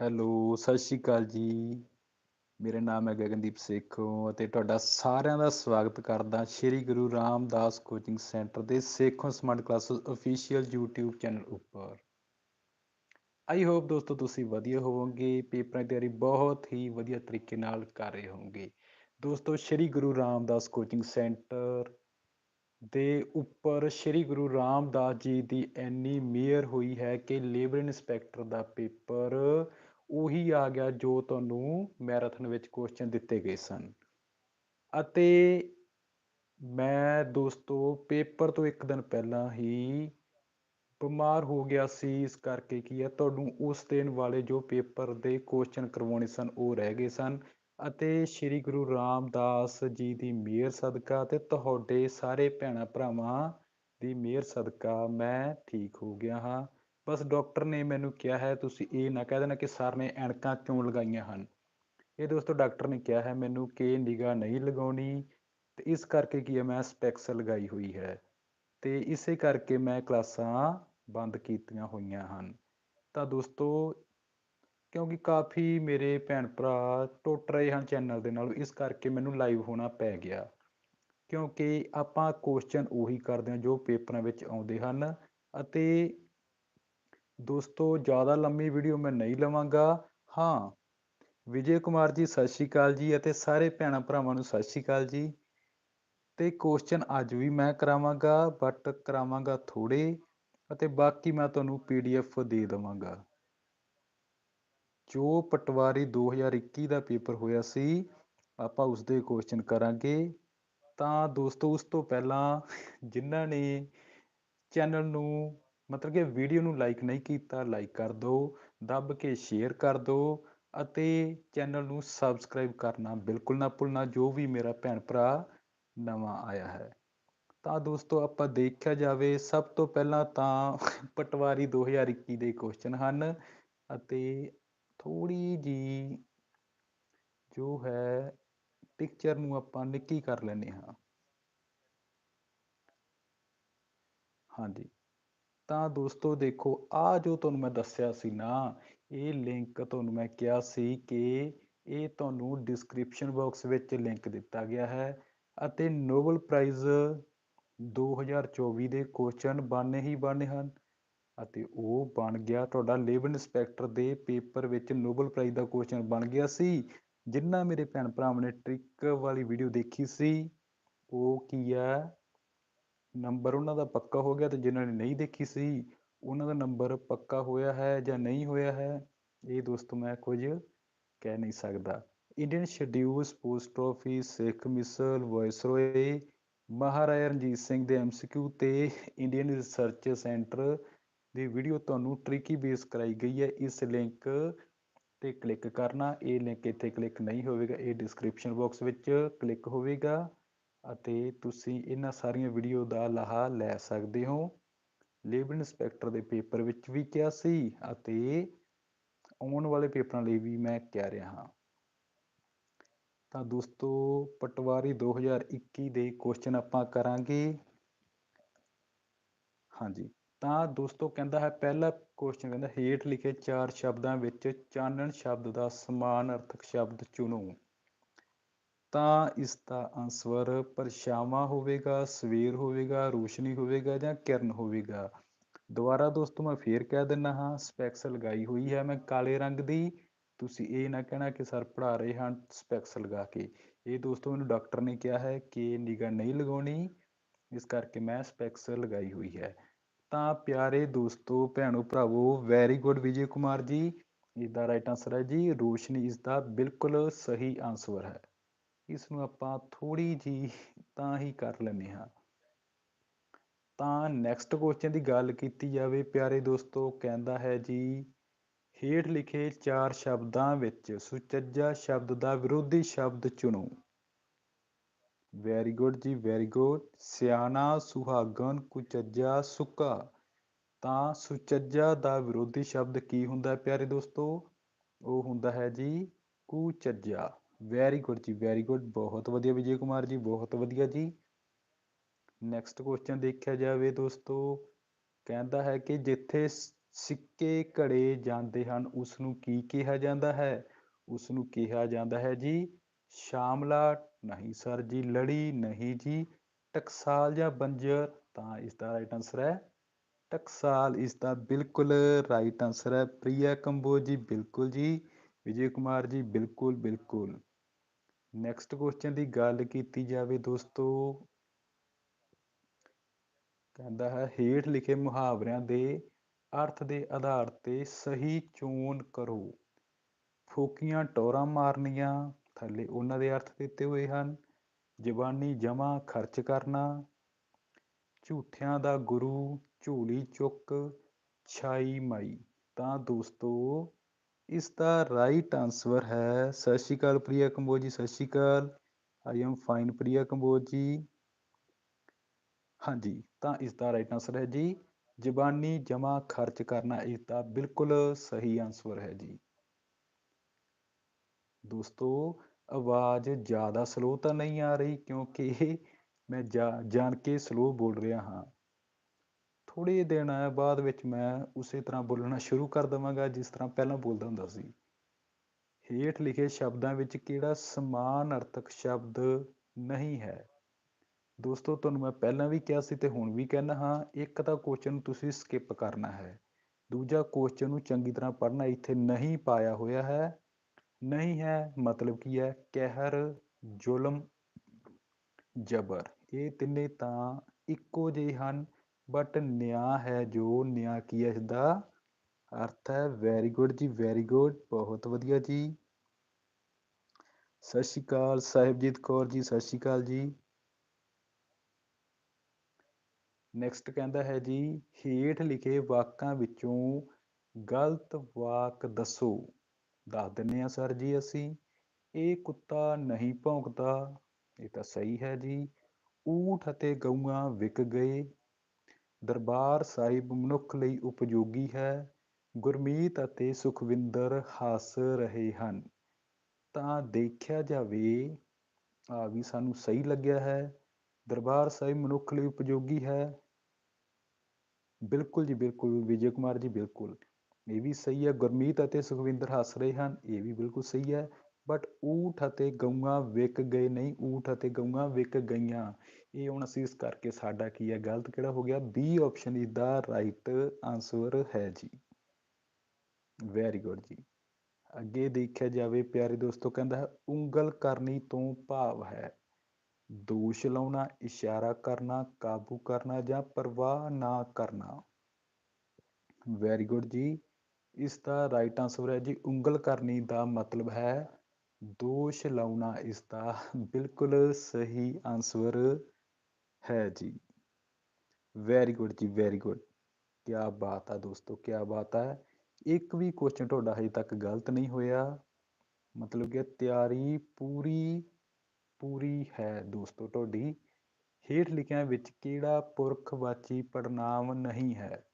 Hello, ਸਤਿ ਸ਼੍ਰੀ ਅਕਾਲ ਜੀ। ਮੇਰਾ ਨਾਮ ਹੈ ਗਗਨਦੀਪ ਸੇਖੋਂ ਅਤੇ ਤੁਹਾਡਾ ਸਾਰਿਆਂ ਦਾ ਸਵਾਗਤ ਕਰਦਾ ਸ਼੍ਰੀ ਗੁਰੂ ਰਾਮਦਾਸ ਕੋਚਿੰਗ ਸੈਂਟਰ ਦੇ Sekhon smart classes official YouTube channel ਉੱਪਰ। ਆਈ ਹੋਪ ਦੋਸਤੋ ਤੁਸੀਂ ਵਧੀਆ ਹੋਵੋਗੇ ਪੇਪਰਾਂ ਦੀ ਤਿਆਰੀ ਬਹੁਤ ਹੀ ਵਧੀਆ ਤਰੀਕੇ ਨਾਲ ਕਰ ਰਹੇ ਹੋਵੋਗੇ ਦੋਸਤੋ ਸ਼੍ਰੀ ਗੁਰੂ ਰਾਮਦਾਸ ਕੋਚਿੰਗ ਸੈਂਟਰ ਦੇ ਉੱਪਰ ਸ਼੍ਰੀ ਗੁਰੂ ਰਾਮਦਾਸ ਜੀ ਦੀ ਇੰਨੀ ਮਿਹਰ ਹੋਈ ਹੈ ਕਿ ਲੇਬਰ ਇਨਸਪੈਕਟਰ ਦਾ ਪੇਪਰ ਉਹੀ ਆ ਗਿਆ ਜੋ ਤੁਹਾਨੂੰ ਮੈਰਾਥਨ ਵਿੱਚ ਕੁਐਸਚਨ ਦਿੱਤੇ ਗਏ ਸਨ। ਅਤੇ ਮੈਂ ਦੋਸਤੋ ਪੇਪਰ ਤੋਂ ਇੱਕ ਦਿਨ ਪਹਿਲਾਂ ਹੀ ਬਿਮਾਰ ਹੋ ਗਿਆ ਸੀ। ਇਸ ਕਰਕੇ ਕੀ ਹੈ ਤੁਹਾਨੂੰ ਉਸ ਦਿਨ ਵਾਲੇ ਜੋ ਪੇਪਰ ਦੇ ਕੁਐਸਚਨ ਕਰਵਾਉਣੇ ਸਨ, ਉਹ ਰਹਿ ਗਏ ਸਨ। ਅਤੇ ਸ੍ਰੀ ਗੁਰੂ ਰਾਮਦਾਸ ਜੀ ਦੀ ਮਿਹਰ ਸਦਕਾ ਤੇ ਤੁਹਾਡੇ ਸਾਰੇ ਭੈਣਾਂ ਭਰਾਵਾਂ ਦੀ ਮਿਹਰ ਸਦਕਾ ਮੈਂ ਠੀਕ ਹੋ ਗਿਆ ਹਾਂ। ਬਸ ਡਾਕਟਰ ਨੇ ਮੈਨੂੰ ਕਿਹਾ ਹੈ, ਤੁਸੀਂ ਇਹ ਨਾ ਕਹਿ ਦੇਣਾ ਕਿ ਸਰ ਨੇ ਐਨਕਾਂ ਕਿਉਂ ਲਗਾਈਆਂ ਹਨ? ਇਹ ਦੋਸਤੋ ਡਾਕਟਰ ਨੇ ਕਿਹਾ ਹੈ, ਮੈਨੂੰ ਕਿ ਨਿਗਾਹ ਨਹੀਂ ਲਗਾਉਣੀ ਤੇ ਇਸ ਕਰਕੇ ਕੀ ਹੈ, ਮੈਂ ਸਪੈਕਸ ਲਗਾਈ ਹੋਈ ਹੈ ਤੇ ਇਸੇ ਕਰਕੇ ਮੈਂ ਕਲਾਸਾਂ ਬੰਦ ਕੀਤੀਆਂ ਹੋਈਆਂ ਹਨ। ਤਾਂ ਦੋਸਤੋ, ਕਿਉਂਕਿ ਕਾਫੀ ਮੇਰੇ ਭੈਣ ਭਰਾ ਟੁੱਟ ਰਹੇ ਹਨ ਚੈਨਲ ਦੇ ਨਾਲ, ਇਸ ਕਰਕੇ ਮੈਨੂੰ ਲਾਈਵ ਹੋਣਾ ਪੈ ਗਿਆ। ਕਿਉਂਕਿ ਆਪਾਂ ਕੁਐਸਚਨ ਉਹੀ ਕਰਦੇ ਹਾਂ ਜੋ ਪੇਪਰਾਂ ਵਿੱਚ ਆਉਂਦੇ ਹਨ ਅਤੇ ਦੋਸਤੋ, ਜ਼ਿਆਦਾ ਲੰਮੀ ਵੀਡੀਓ ਮੈਂ ਨਹੀਂ ਲਵਾਂਗਾ। ਹਾਂ, ਵਿਜੇ ਕੁਮਾਰ ਜੀ, ਸਤਿ ਸ਼੍ਰੀ ਅਕਾਲ ਜੀ ਅਤੇ ਸਾਰੇ ਭੈਣਾਂ ਭਰਾਵਾਂ ਨੂੰ ਸਤਿ ਸ਼੍ਰੀ ਅਕਾਲ ਜੀ। ਤੇ ਕੁਐਸਚਨ ਅੱਜ ਵੀ ਮੈਂ ਕਰਾਵਾਂਗਾ ਬਟ ਕਰਾਵਾਂਗਾ ਥੋੜੇ ਅਤੇ ਬਾਕੀ ਮੈਂ ਤੁਹਾਨੂੰ ਪੀਡੀਐਫ ਦੇ ਦਵਾਂਗਾ। ਜੋ ਪਟਵਾਰੀ 2021 ਦਾ ਪੇਪਰ ਹੋਇਆ ਸੀ, ਆਪਾਂ ਉਸ ਦੇ ਕੁਐਸਚਨ ਕਰਾਂਗੇ। ਤਾਂ ਦੋਸਤੋ, ਉਸ ਤੋਂ ਪਹਿਲਾਂ ਜਿਨ੍ਹਾਂ ਨੇ ਚੈਨਲ ਨੂੰ ਮਤਲਬ ਕਿ ਵੀਡੀਓ ਨੂੰ ਲਾਈਕ ਨਹੀਂ ਕੀਤਾ ਲਾਈਕ ਕਰ ਦਿਓ ਦੱਬ ਕੇ ਸ਼ੇਅਰ ਕਰ ਦਿਓ ਅਤੇ ਚੈਨਲ ਨੂੰ ਸਬਸਕ੍ਰਾਈਬ ਕਰਨਾ ਬਿਲਕੁਲ ਨਾ ਭੁੱਲਣਾ, ਜੋ ਵੀ ਮੇਰਾ ਭੈਣ ਭਰਾ ਨਵਾਂ ਆਇਆ ਹੈ। ਤਾਂ ਦੋਸਤੋ, ਆਪਾਂ ਦੇਖਿਆ ਜਾਵੇ, ਸਭ ਤੋਂ ਪਹਿਲਾਂ ਤਾਂ ਪਟਵਾਰੀ 2021 ਦੇ ਕੁਐਸਚਨ ਹਨ ਅਤੇ ਥੋੜੀ ਜੀ ਜੋ ਹੈ ਪਿਕਚਰ ਨੂੰ ਆਪਾਂ ਨਿੱਕੀ ਕਰ ਲੈਨੇ ਹਾਂ। ਹਾਂਜੀ। ਤਾਂ ਦੋਸਤੋ ਦੇਖੋ ਆ ਜੋ ਤੁਹਾਨੂੰ ਮੈਂ ਦੱਸਿਆ ਸੀ ਨਾ, ਇਹ ਲਿੰਕ ਤੁਹਾਨੂੰ ਮੈਂ ਕਿਹਾ ਸੀ ਕਿ ਇਹ ਤੁਹਾਨੂੰ ਡਿਸਕ੍ਰਿਪਸ਼ਨ ਬਾਕਸ ਵਿੱਚ ਲਿੰਕ ਦਿੱਤਾ ਗਿਆ ਹੈ ਅਤੇ ਨੋਬਲ ਪ੍ਰਾਈਜ਼ 2024 ਦੇ ਕੁਐਸਚਨ ਬਣਨੇ ਹੀ ਬਣਨੇ ਹਨ ਅਤੇ ਉਹ ਬਣ ਗਿਆ ਤੁਹਾਡਾ ਲੇਬਰ ਇਨਸਪੈਕਟਰ ਦੇ ਪੇਪਰ ਵਿੱਚ ਨੋਬਲ ਪ੍ਰਾਈਜ਼ ਦਾ ਕੁਐਸਚਨ ਬਣ ਗਿਆ ਸੀ, ਜਿੰਨਾ ਮੇਰੇ ਭੈਣ ਭਰਾਵਾਂ ਨੇ ਟ੍ਰਿਕ ਵਾਲੀ ਵੀਡੀਓ ਦੇਖੀ ਸੀ, ਉਹ ਕੀ ਹੈ? ਨੰਬਰ ਉਹਨਾਂ ਦਾ ਪੱਕਾ ਹੋ ਗਿਆ ਤੇ ਜਿਨ੍ਹਾਂ ਨੇ ਨਹੀਂ ਦੇਖੀ ਸੀ, ਉਹਨਾਂ ਦਾ ਨੰਬਰ ਪੱਕਾ ਹੋਇਆ ਹੈ ਜਾਂ ਨਹੀਂ ਹੋਇਆ ਹੈ, ਇਹ ਦੋਸਤੋ ਮੈਂ ਕੁਝ ਕਹਿ ਨਹੀਂ ਸਕਦਾ। Indian schedules post office Sikh misl viceroy Maharaja Ranjit Singh ਦੇ ਐਮਸੀਕਿਊ ਤੇ ਇੰਡੀਅਨ ਰਿਸਰਚ ਸੈਂਟਰ ਦੀ ਵੀਡੀਓ ਤੁਹਾਨੂੰ ਟ੍ਰਿਕੀ ਬੇਸ ਕਰਾਈ ਗਈ ਹੈ। ਇਸ ਲਿੰਕ ਤੇ ਕਲਿੱਕ ਕਰਨਾ, ਇਹ ਲਿੰਕ ਇੱਥੇ ਕਲਿੱਕ ਨਹੀਂ ਹੋਵੇਗਾ, ਇਹ ਡਿਸਕ੍ਰਿਪਸ਼ਨ ਬਾਕਸ ਵਿੱਚ ਕਲਿੱਕ ਹੋਵੇਗਾ। ਅਤੇ ਤੁਸੀਂ ਇਹਨਾਂ ਸਾਰੀਆਂ ਵੀਡੀਓ ਦਾ ਲਾਹਾ ਲੈ ਸਕਦੇ ਹੋ। ਲੇਬਰ ਇਨਸਪੈਕਟਰ ਦੇ ਪੇਪਰ ਵਿੱਚ ਵੀ ਕਿਹਾ ਸੀ ਅਤੇ ਆਉਣ ਵਾਲੇ ਪੇਪਰਾਂ ਲਈ ਵੀ ਮੈਂ ਕਹਿ ਰਿਹਾ ਹਾਂ। ਤਾਂ ਦੋਸਤੋ, ਪਟਵਾਰੀ 2021 ਦੇ ਕੁਐਸਚਨ ਆਪਾਂ ਕਰਾਂਗੇ। ਹਾਂਜੀ, ਤਾਂ ਦੋਸਤੋ ਕਹਿੰਦਾ ਹੈ, ਪਹਿਲਾ ਕੁਐਸਚਨ ਕਹਿੰਦਾ, ਹੇਠ ਲਿਖੇ ਚਾਰ ਸ਼ਬਦਾਂ ਵਿੱਚ ਚਾਨਣ ਸ਼ਬਦ ਦਾ ਸਮਾਨ ਅਰਥਕ ਸ਼ਬਦ ਚੁਣੋ। ਤਾਂ ਇਸ ਦਾ ਆਨਸਰ ਪਰਛਾਵਾਂ ਹੋਵੇਗਾ, ਸਵੇਰ ਹੋਵੇਗਾ, ਰੋਸ਼ਨੀ ਹੋਵੇਗਾ ਜਾਂ ਕਿਰਨ ਹੋਵੇਗਾ। ਦੁਬਾਰਾ ਦੋਸਤੋ, ਮੈਂ ਫੇਰ ਕਹਿ ਦਿੰਦਾ ਹਾਂ ਸਪੈਕਸ ਲਗਾਈ ਹੋਈ ਹੈ ਮੈਂ ਕਾਲੇ ਰੰਗ ਦੀ। ਤੁਸੀਂ ਇਹ ਨਾ ਕਹਿਣਾ ਕਿ ਸਰ ਪੜਾ ਰਹੇ ਹਨ ਸਪੈਕਸ ਲਗਾ ਕੇ। ਇਹ ਦੋਸਤੋ, ਮੈਨੂੰ ਡਾਕਟਰ ਨੇ ਕਿਹਾ ਹੈ ਕਿ ਨਿਗਾ ਨਹੀਂ ਲਗਾਉਣੀ। ਇਸ ਕਰਕੇ ਮੈਂ ਸਪੈਕਸ ਲਗਾਈ ਹੋਈ ਹੈ। ਤਾਂ ਪਿਆਰੇ ਦੋਸਤੋ, ਭੈਣੋ ਭਰਾਵੋ ਵੈਰੀ ਗੁੱਡ ਵਿਜੇ ਕੁਮਾਰ ਜੀ ਇਸ ਦਾ ਰਾਈਟ ਆਨਸਰ ਹੈ ਜੀ, ਰੋਸ਼ਨੀ ਇਸ ਦਾ ਬਿਲਕੁਲ ਸਹੀ ਆਨਸਰ ਹੈ। ਇਸ ਨੂੰ ਆਪਾਂ ਥੋੜੀ ਜੀ ਤਾਂ ਹੀ ਕਰ ਲੈਂਦੇ ਹਾਂ। ਤਾਂ ਨੈਕਸਟ ਕੁਐਸਚਨ ਦੀ ਗੱਲ ਕੀਤੀ ਜਾਵੇ, ਪਿਆਰੇ ਦੋਸਤੋ, ਕਹਿੰਦਾ ਹੈ ਜੀ, ਹੇਠ ਲਿਖੇ ਚਾਰ ਸ਼ਬਦਾਂ ਵਿੱਚ ਸੁਚੱਜਾ ਸ਼ਬਦ ਦਾ ਵਿਰੋਧੀ ਸ਼ਬਦ ਚੁਣੋ। ਵੈਰੀ ਗੁੱਡ ਜੀ ਵੈਰੀ ਗੁੱਡ ਸਿਆਣਾ ਸੁਹਾਗਨ ਕੁਚੱਜਾ, ਸੁੱਕਾ। ਤਾਂ ਸੁਚੱਜਾ ਦਾ ਵਿਰੋਧੀ ਸ਼ਬਦ ਕੀ ਹੁੰਦਾ ਹੈ, ਪਿਆਰੇ ਦੋਸਤੋ? ਉਹ ਹੁੰਦਾ ਹੈ ਜੀ, ਕੁਚੱਜਾ। ਵੈਰੀ ਗੁੱਡ ਜੀ ਵੈਰੀ ਗੁੱਡ ਬਹੁਤ ਵਧੀਆ ਵਿਜੇ ਕੁਮਾਰ ਜੀ, ਬਹੁਤ ਵਧੀਆ ਜੀ। ਨੈਕਸਟ ਕੁਐਸਚਨ ਦੇਖਿਆ ਜਾਵੇ ਦੋਸਤੋ, ਕਹਿੰਦਾ ਹੈ ਕਿ ਜਿੱਥੇ ਸਿੱਕੇ ਘੜੇ ਜਾਂਦੇ ਹਨ ਉਸ ਨੂੰ ਕੀ ਕਿਹਾ ਜਾਂਦਾ ਹੈ? ਉਸ ਨੂੰ ਕਿਹਾ ਜਾਂਦਾ ਹੈ ਜੀ, ਸ਼ਾਮਲਾ, ਨਹੀਂ ਸਰ ਜੀ, ਲੜੀ ਨਹੀਂ ਜੀ, ਟਕਸਾਲ ਜਾਂ ਬੰਜਰ। ਤਾਂ ਇਸ ਦਾ ਰਾਈਟ ਆਨਸਰ ਹੈ ਟਕਸਾਲ। ਇਸ ਦਾ ਬਿਲਕੁਲ ਰਾਈਟ ਆਨਸਰ ਹੈ। ਪ੍ਰਿਆ ਕੰਬੋਜ ਜੀ, ਬਿਲਕੁਲ ਜੀ। ਵਿਜੇ ਕੁਮਾਰ ਜੀ, ਬਿਲਕੁਲ ਬਿਲਕੁਲ। ਨੈਕਸਟ ਕੁਐਸਚਨ ਦੀ ਗੱਲ ਕੀਤੀ ਜਾਵੇ ਦੋਸਤੋ, ਕਹਿੰਦਾ ਹੈ, ਹੇਠ ਲਿਖੇ ਮੁਹਾਵਰਿਆਂ ਦੇ ਅਰਥ ਦੇ ਆਧਾਰ ਤੇ ਸਹੀ ਚੋਣ ਕਰੋ। ਫੋਕੀਆਂ ਟੋਰਾਂ ਮਾਰਨੀਆਂ, ਥੱਲੇ ਉਹਨਾਂ ਦੇ ਅਰਥ ਦਿੱਤੇ ਹੋਏ ਹਨ। ਜ਼ਬਾਨੀ ਜਮਾ ਖਰਚ ਕਰਨਾ, ਝੂਠਿਆਂ ਦਾ ਗੁਰੂ, ਝੋਲੀ ਚੁੱਕ, ਛਾਈ ਮਾਈ। ਤਾਂ ਦੋਸਤੋ ਇਸ ਦਾ ਰਾਈਟ ਆਨਸਰ ਹੈ, ਸਤਿ ਸ਼੍ਰੀ ਅਕਾਲ ਪ੍ਰਿਆ ਕੰਬੋਜ ਜੀ, ਸਤਿ ਸ਼੍ਰੀ ਅਕਾਲ। I am fine Priya Kamboj ji. ਹਾਂਜੀ, ਤਾਂ ਇਸ ਦਾ ਰਾਈਟ ਆਨਸਰ ਹੈ ਜੀ। ਜ਼ਬਾਨੀ ਜਮਾ ਖਰਚ ਕਰਨਾ ਇਸ ਦਾ ਬਿਲਕੁਲ ਸਹੀ ਆਨਸਰ ਹੈ ਜੀ। ਦੋਸਤੋ, ਆਵਾਜ਼ ਜ਼ਿਆਦਾ ਸਲੋ ਤਾਂ ਨਹੀਂ ਆ ਰਹੀ ਕਿਉਂਕਿ ਮੈਂ ਜਾਣ ਕੇ ਸਲੋ ਬੋਲ ਰਿਹਾ ਹਾਂ। ਥੋੜੇ ਦਿਨ ਬਾਅਦ ਵਿੱਚ ਮੈਂ ਉਸੇ ਤਰ੍ਹਾਂ ਬੋਲਣਾ ਸ਼ੁਰੂ ਕਰ ਦਵਾਂਗਾ, ਜਿਸ ਤਰ੍ਹਾਂ ਪਹਿਲਾਂ ਬੋਲਦਾ ਹੁੰਦਾ ਸੀ। ਹੇਠ ਲਿਖੇ ਸ਼ਬਦਾਂ ਵਿੱਚ ਕਿਹੜਾ ਸਮਾਨ ਅਰਥਕ ਸ਼ਬਦ ਨਹੀਂ ਹੈ? ਦੋਸਤੋ, ਤੁਹਾਨੂੰ ਮੈਂ ਪਹਿਲਾਂ ਵੀ ਕਿਹਾ ਸੀ ਤੇ ਹੁਣ ਵੀ ਕਹਿਣਾ ਹਾਂ, ਇੱਕ ਤਾਂ ਕੁਐਸਚਨ ਤੁਸੀਂ ਸਕਿਪ ਕਰਨਾ ਹੈ। ਦੂਜਾ ਕੁਐਸਚਨ ਨੂੰ ਚੰਗੀ ਤਰ੍ਹਾਂ ਪੜ੍ਹਨਾ ਇੱਥੇ ਨਹੀਂ ਪਾਇਆ ਹੋਇਆ ਹੈ। ਨਹੀਂ ਹੈ ਮਤਲਬ ਕੀ ਹੈ? ਕਹਿਰ, ਜ਼ੁਲਮ, ਜ਼ਬਰ। ਇਹ ਤਿੰਨੇ ਤਾਂ ਇੱਕੋ ਜਿਹੇ ਹਨ। ਬਟ ਨਿਆਂ ਹੈ ਜੋ, ਨਿਆਂ ਕੀ ਹੈ ਇਸਦਾ ਅਰਥ ਹੈ ਵੈਰੀ ਗੁੱਡ ਜੀ ਵੈਰੀ ਗੁੱਡ ਬਹੁਤ ਵਧੀਆ ਜੀ। ਸਤਿ ਸ਼੍ਰੀ ਅਕਾਲ ਸਾਹਿਬਜੀਤ ਕੌਰ ਜੀ, ਸਤਿ ਸ਼੍ਰੀ ਅਕਾਲ ਜੀ। ਨੈਕਸਟ ਕਹਿੰਦਾ ਹੈ ਜੀ, ਹੇਠ ਲਿਖੇ ਵਾਕਾਂ ਵਿੱਚੋਂ ਗਲਤ ਵਾਕ ਦੱਸੋ। ਦੱਸ ਦਿੰਨੇ ਆ ਸਰ ਜੀ ਅਸੀਂ, ਇਹ ਕੁੱਤਾ ਨਹੀਂ ਭੌਂਕਦਾ, ਇਹ ਤਾਂ ਸਹੀ ਹੈ ਜੀ। ਊਠ ਅਤੇ ਗਊਆਂ ਵਿਕ ਗਏ ਦਰਬਾਰ ਸਾਹਿਬ ਮਨੁੱਖ ਲਈ ਉਪਯੋਗੀ ਹੈ, ਗੁਰਮੀਤ ਅਤੇ ਸੁਖਵਿੰਦਰ ਹੱਸ ਰਹੇ ਹਨ। ਤਾਂ ਦੇਖਿਆ ਜਾਵੇ ਆ ਵੀ ਸਾਨੂੰ ਸਹੀ ਲੱਗਿਆ ਹੈ, ਦਰਬਾਰ ਸਾਹਿਬ ਮਨੁੱਖ ਲਈ ਉਪਯੋਗੀ ਹੈ। ਬਿਲਕੁਲ ਜੀ ਬਿਲਕੁਲ, ਵਿਜੇ ਕੁਮਾਰ ਜੀ ਬਿਲਕੁਲ। ਇਹ ਵੀ ਸਹੀ ਹੈ, ਗੁਰਮੀਤ ਅਤੇ ਸੁਖਵਿੰਦਰ ਹੱਸ ਰਹੇ ਹਨ, ਇਹ ਵੀ ਬਿਲਕੁਲ ਸਹੀ ਹੈ। ਬਟ ਊਠ ਅਤੇ ਗਊਆਂ ਵਿਕ ਗਏ ਨਹੀਂ, ਊਠ ਅਤੇ ਗਊਆਂ ਵਿਕ ਗਈਆਂ। ਇਹ ਹੁਣ ਅਸੀਂ ਇਸ ਕਰਕੇ ਸਾਡਾ ਕੀ ਹੈ, ਗਲਤ ਕਿਹੜਾ ਹੋ ਗਿਆ? B option is the right answer ਹੈ ਜੀ। ਵੈਰੀ ਗੁੱਡ ਜੀ। ਅੱਗੇ ਦੇਖਿਆ ਜਾਵੇ, ਪਿਆਰੇ ਦੋਸਤੋ, ਕਹਿੰਦਾ ਹੈ, ਉਂਗਲ ਕਰਨੀ ਤੋਂ ਭਾਵ ਹੈ। ਦੋਸ਼ ਲਾਉਣਾ, ਇਸ਼ਾਰਾ ਕਰਨਾ, ਕਾਬੂ ਕਰਨਾ ਜਾਂ ਪਰਵਾਹ ਨਾ ਕਰਨਾ। ਵੈਰੀ ਗੁੱਡ ਜੀ। ਇਸ ਦਾ ਰਾਈਟ ਆਨਸਰ ਹੈ ਜੀ, ਉਂਗਲ ਕਰਨੀ ਦਾ ਮਤਲਬ ਹੈ, ਦੋਸ਼ ਲਾਉਣਾ। ਇਸ ਦਾ ਬਿਲਕੁਲ ਸਹੀ ਆਨਸਰ ਹੈ ਜੀ। ਵੈਰੀ ਗੁੱਡ ਜੀ ਵੈਰੀ ਗੁੱਡ ਕੀ ਬਾਤ ਹੈ ਦੋਸਤੋ ਕੀ ਬਾਤ ਹੈ ਇੱਕ ਵੀ ਕੁਐਸਚਨ ਤੁਹਾਡਾ ਹਜੇ ਤੱਕ ਗਲਤ ਨਹੀਂ ਹੋਇਆ। ਮਤਲਬ ਕਿ ਤਿਆਰੀ ਪੂਰੀ ਪੂਰੀ ਹੈ ਦੋਸਤੋ ਤੁਹਾਡੀ। ਹੇਠ ਲਿਖਿਆਂ ਵਿੱਚ ਕਿਹੜਾ ਪੁਰਖਵਾਚੀ ਪੜਨਾਮ ਨਹੀਂ ਹੈ?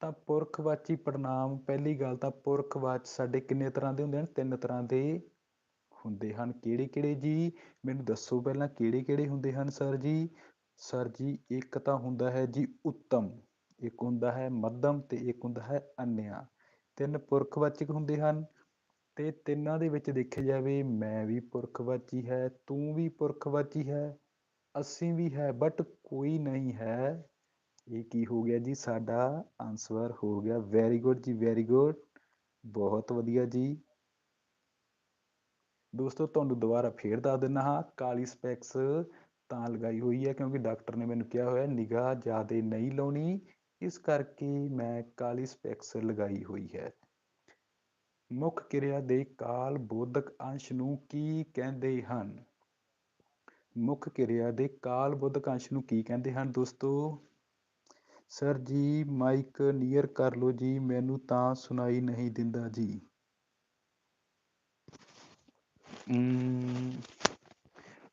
ਤਾਂ ਪੁਰਖਵਾਚੀ ਪੜਨਾਮ ਪਹਿਲੀ ਗੱਲ ਤਾਂ ਪੁਰਖਵਾਚ ਸਾਡੇ ਕਿੰਨੇ ਤਰ੍ਹਾਂ ਦੇ ਹੁੰਦੇ ਹਨ? ਤਿੰਨ ਤਰ੍ਹਾਂ ਦੇ ਹੁੰਦੇ ਹਨ। ਕਿਹੜੇ ਕਿਹੜੇ ਜੀ? ਮੈਨੂੰ ਦੱਸੋ ਪਹਿਲਾਂ ਕਿਹੜੇ ਕਿਹੜੇ ਹੁੰਦੇ ਹਨ ਸਰ ਜੀ? ਸਰ ਜੀ, ਇੱਕ ਤਾਂ ਹੁੰਦਾ ਹੈ ਜੀ ਉੱਤਮ, ਇੱਕ ਹੁੰਦਾ ਹੈ ਮੱਧਮ ਤੇ ਇੱਕ ਹੁੰਦਾ ਹੈ ਅੰਨਿਆ ਤਿੰਨ ਪੁਰਖਵਾਚਕ ਹੁੰਦੇ ਹਨ ਤੇ ਤਿੰਨਾਂ ਦੇ ਵਿੱਚ ਦੇਖਿਆ ਜਾਵੇ, ਮੈਂ ਵੀ ਪੁਰਖਵਾਚੀ ਹੈ, ਤੂੰ ਵੀ ਪੁਰਖਵਾਚੀ ਹੈ, ਅਸੀਂ ਵੀ ਹੈ ਬਟ ਕੋਈ ਨਹੀਂ ਹੈ। ਇਹ ਕੀ ਹੋ ਗਿਆ ਜੀ? ਸਾਡਾ ਆਨਸਰ ਹੋ ਗਿਆ। ਵੈਰੀ ਗੁੱਡ ਜੀ ਵੈਰੀ ਗੁੱਡ ਬਹੁਤ ਵਧੀਆ ਜੀ। ਦੋਸਤੋ, ਤੁਹਾਨੂੰ ਦੁਬਾਰਾ ਫੇਰ ਦੱਸ ਦਿੰਦਾ ਹਾਂ, ਕਾਲੀ ਸਪੈਕਸ ਤਾਂ ਲਗਾਈ ਹੋਈ ਹੈ ਕਿਉਂਕਿ ਡਾਕਟਰ ਨੇ ਮੈਨੂੰ ਕਿਹਾ ਹੋਇਆ, ਨਿਗਾਹ ਜ਼ਿਆਦਾ ਨਹੀਂ ਲਾਉਣੀ, ਇਸ ਕਰਕੇ ਮੈਂ ਕਾਲੀ ਸਪੈਕਸ ਲਗਾਈ ਹੋਈ ਹੈ। ਮੁੱਖ ਕਿਰਿਆ ਦੇ ਕਾਲ ਬੋਧਕ ਅੰਸ਼ ਨੂੰ ਕੀ ਕਹਿੰਦੇ ਹਨ? ਮੁੱਖ ਕਿਰਿਆ ਦੇ ਕਾਲ ਬੋਧਕ ਅੰਸ਼ ਨੂੰ ਕੀ ਕਹਿੰਦੇ ਹਨ ਦੋਸਤੋ? ਸਰ ਜੀ, ਮਾਈਕ ਨੀਅਰ ਕਰ ਲਓ ਜੀ, ਮੈਨੂੰ ਤਾਂ ਸੁਣਾਈ ਨਹੀਂ ਦਿੰਦਾ ਜੀ।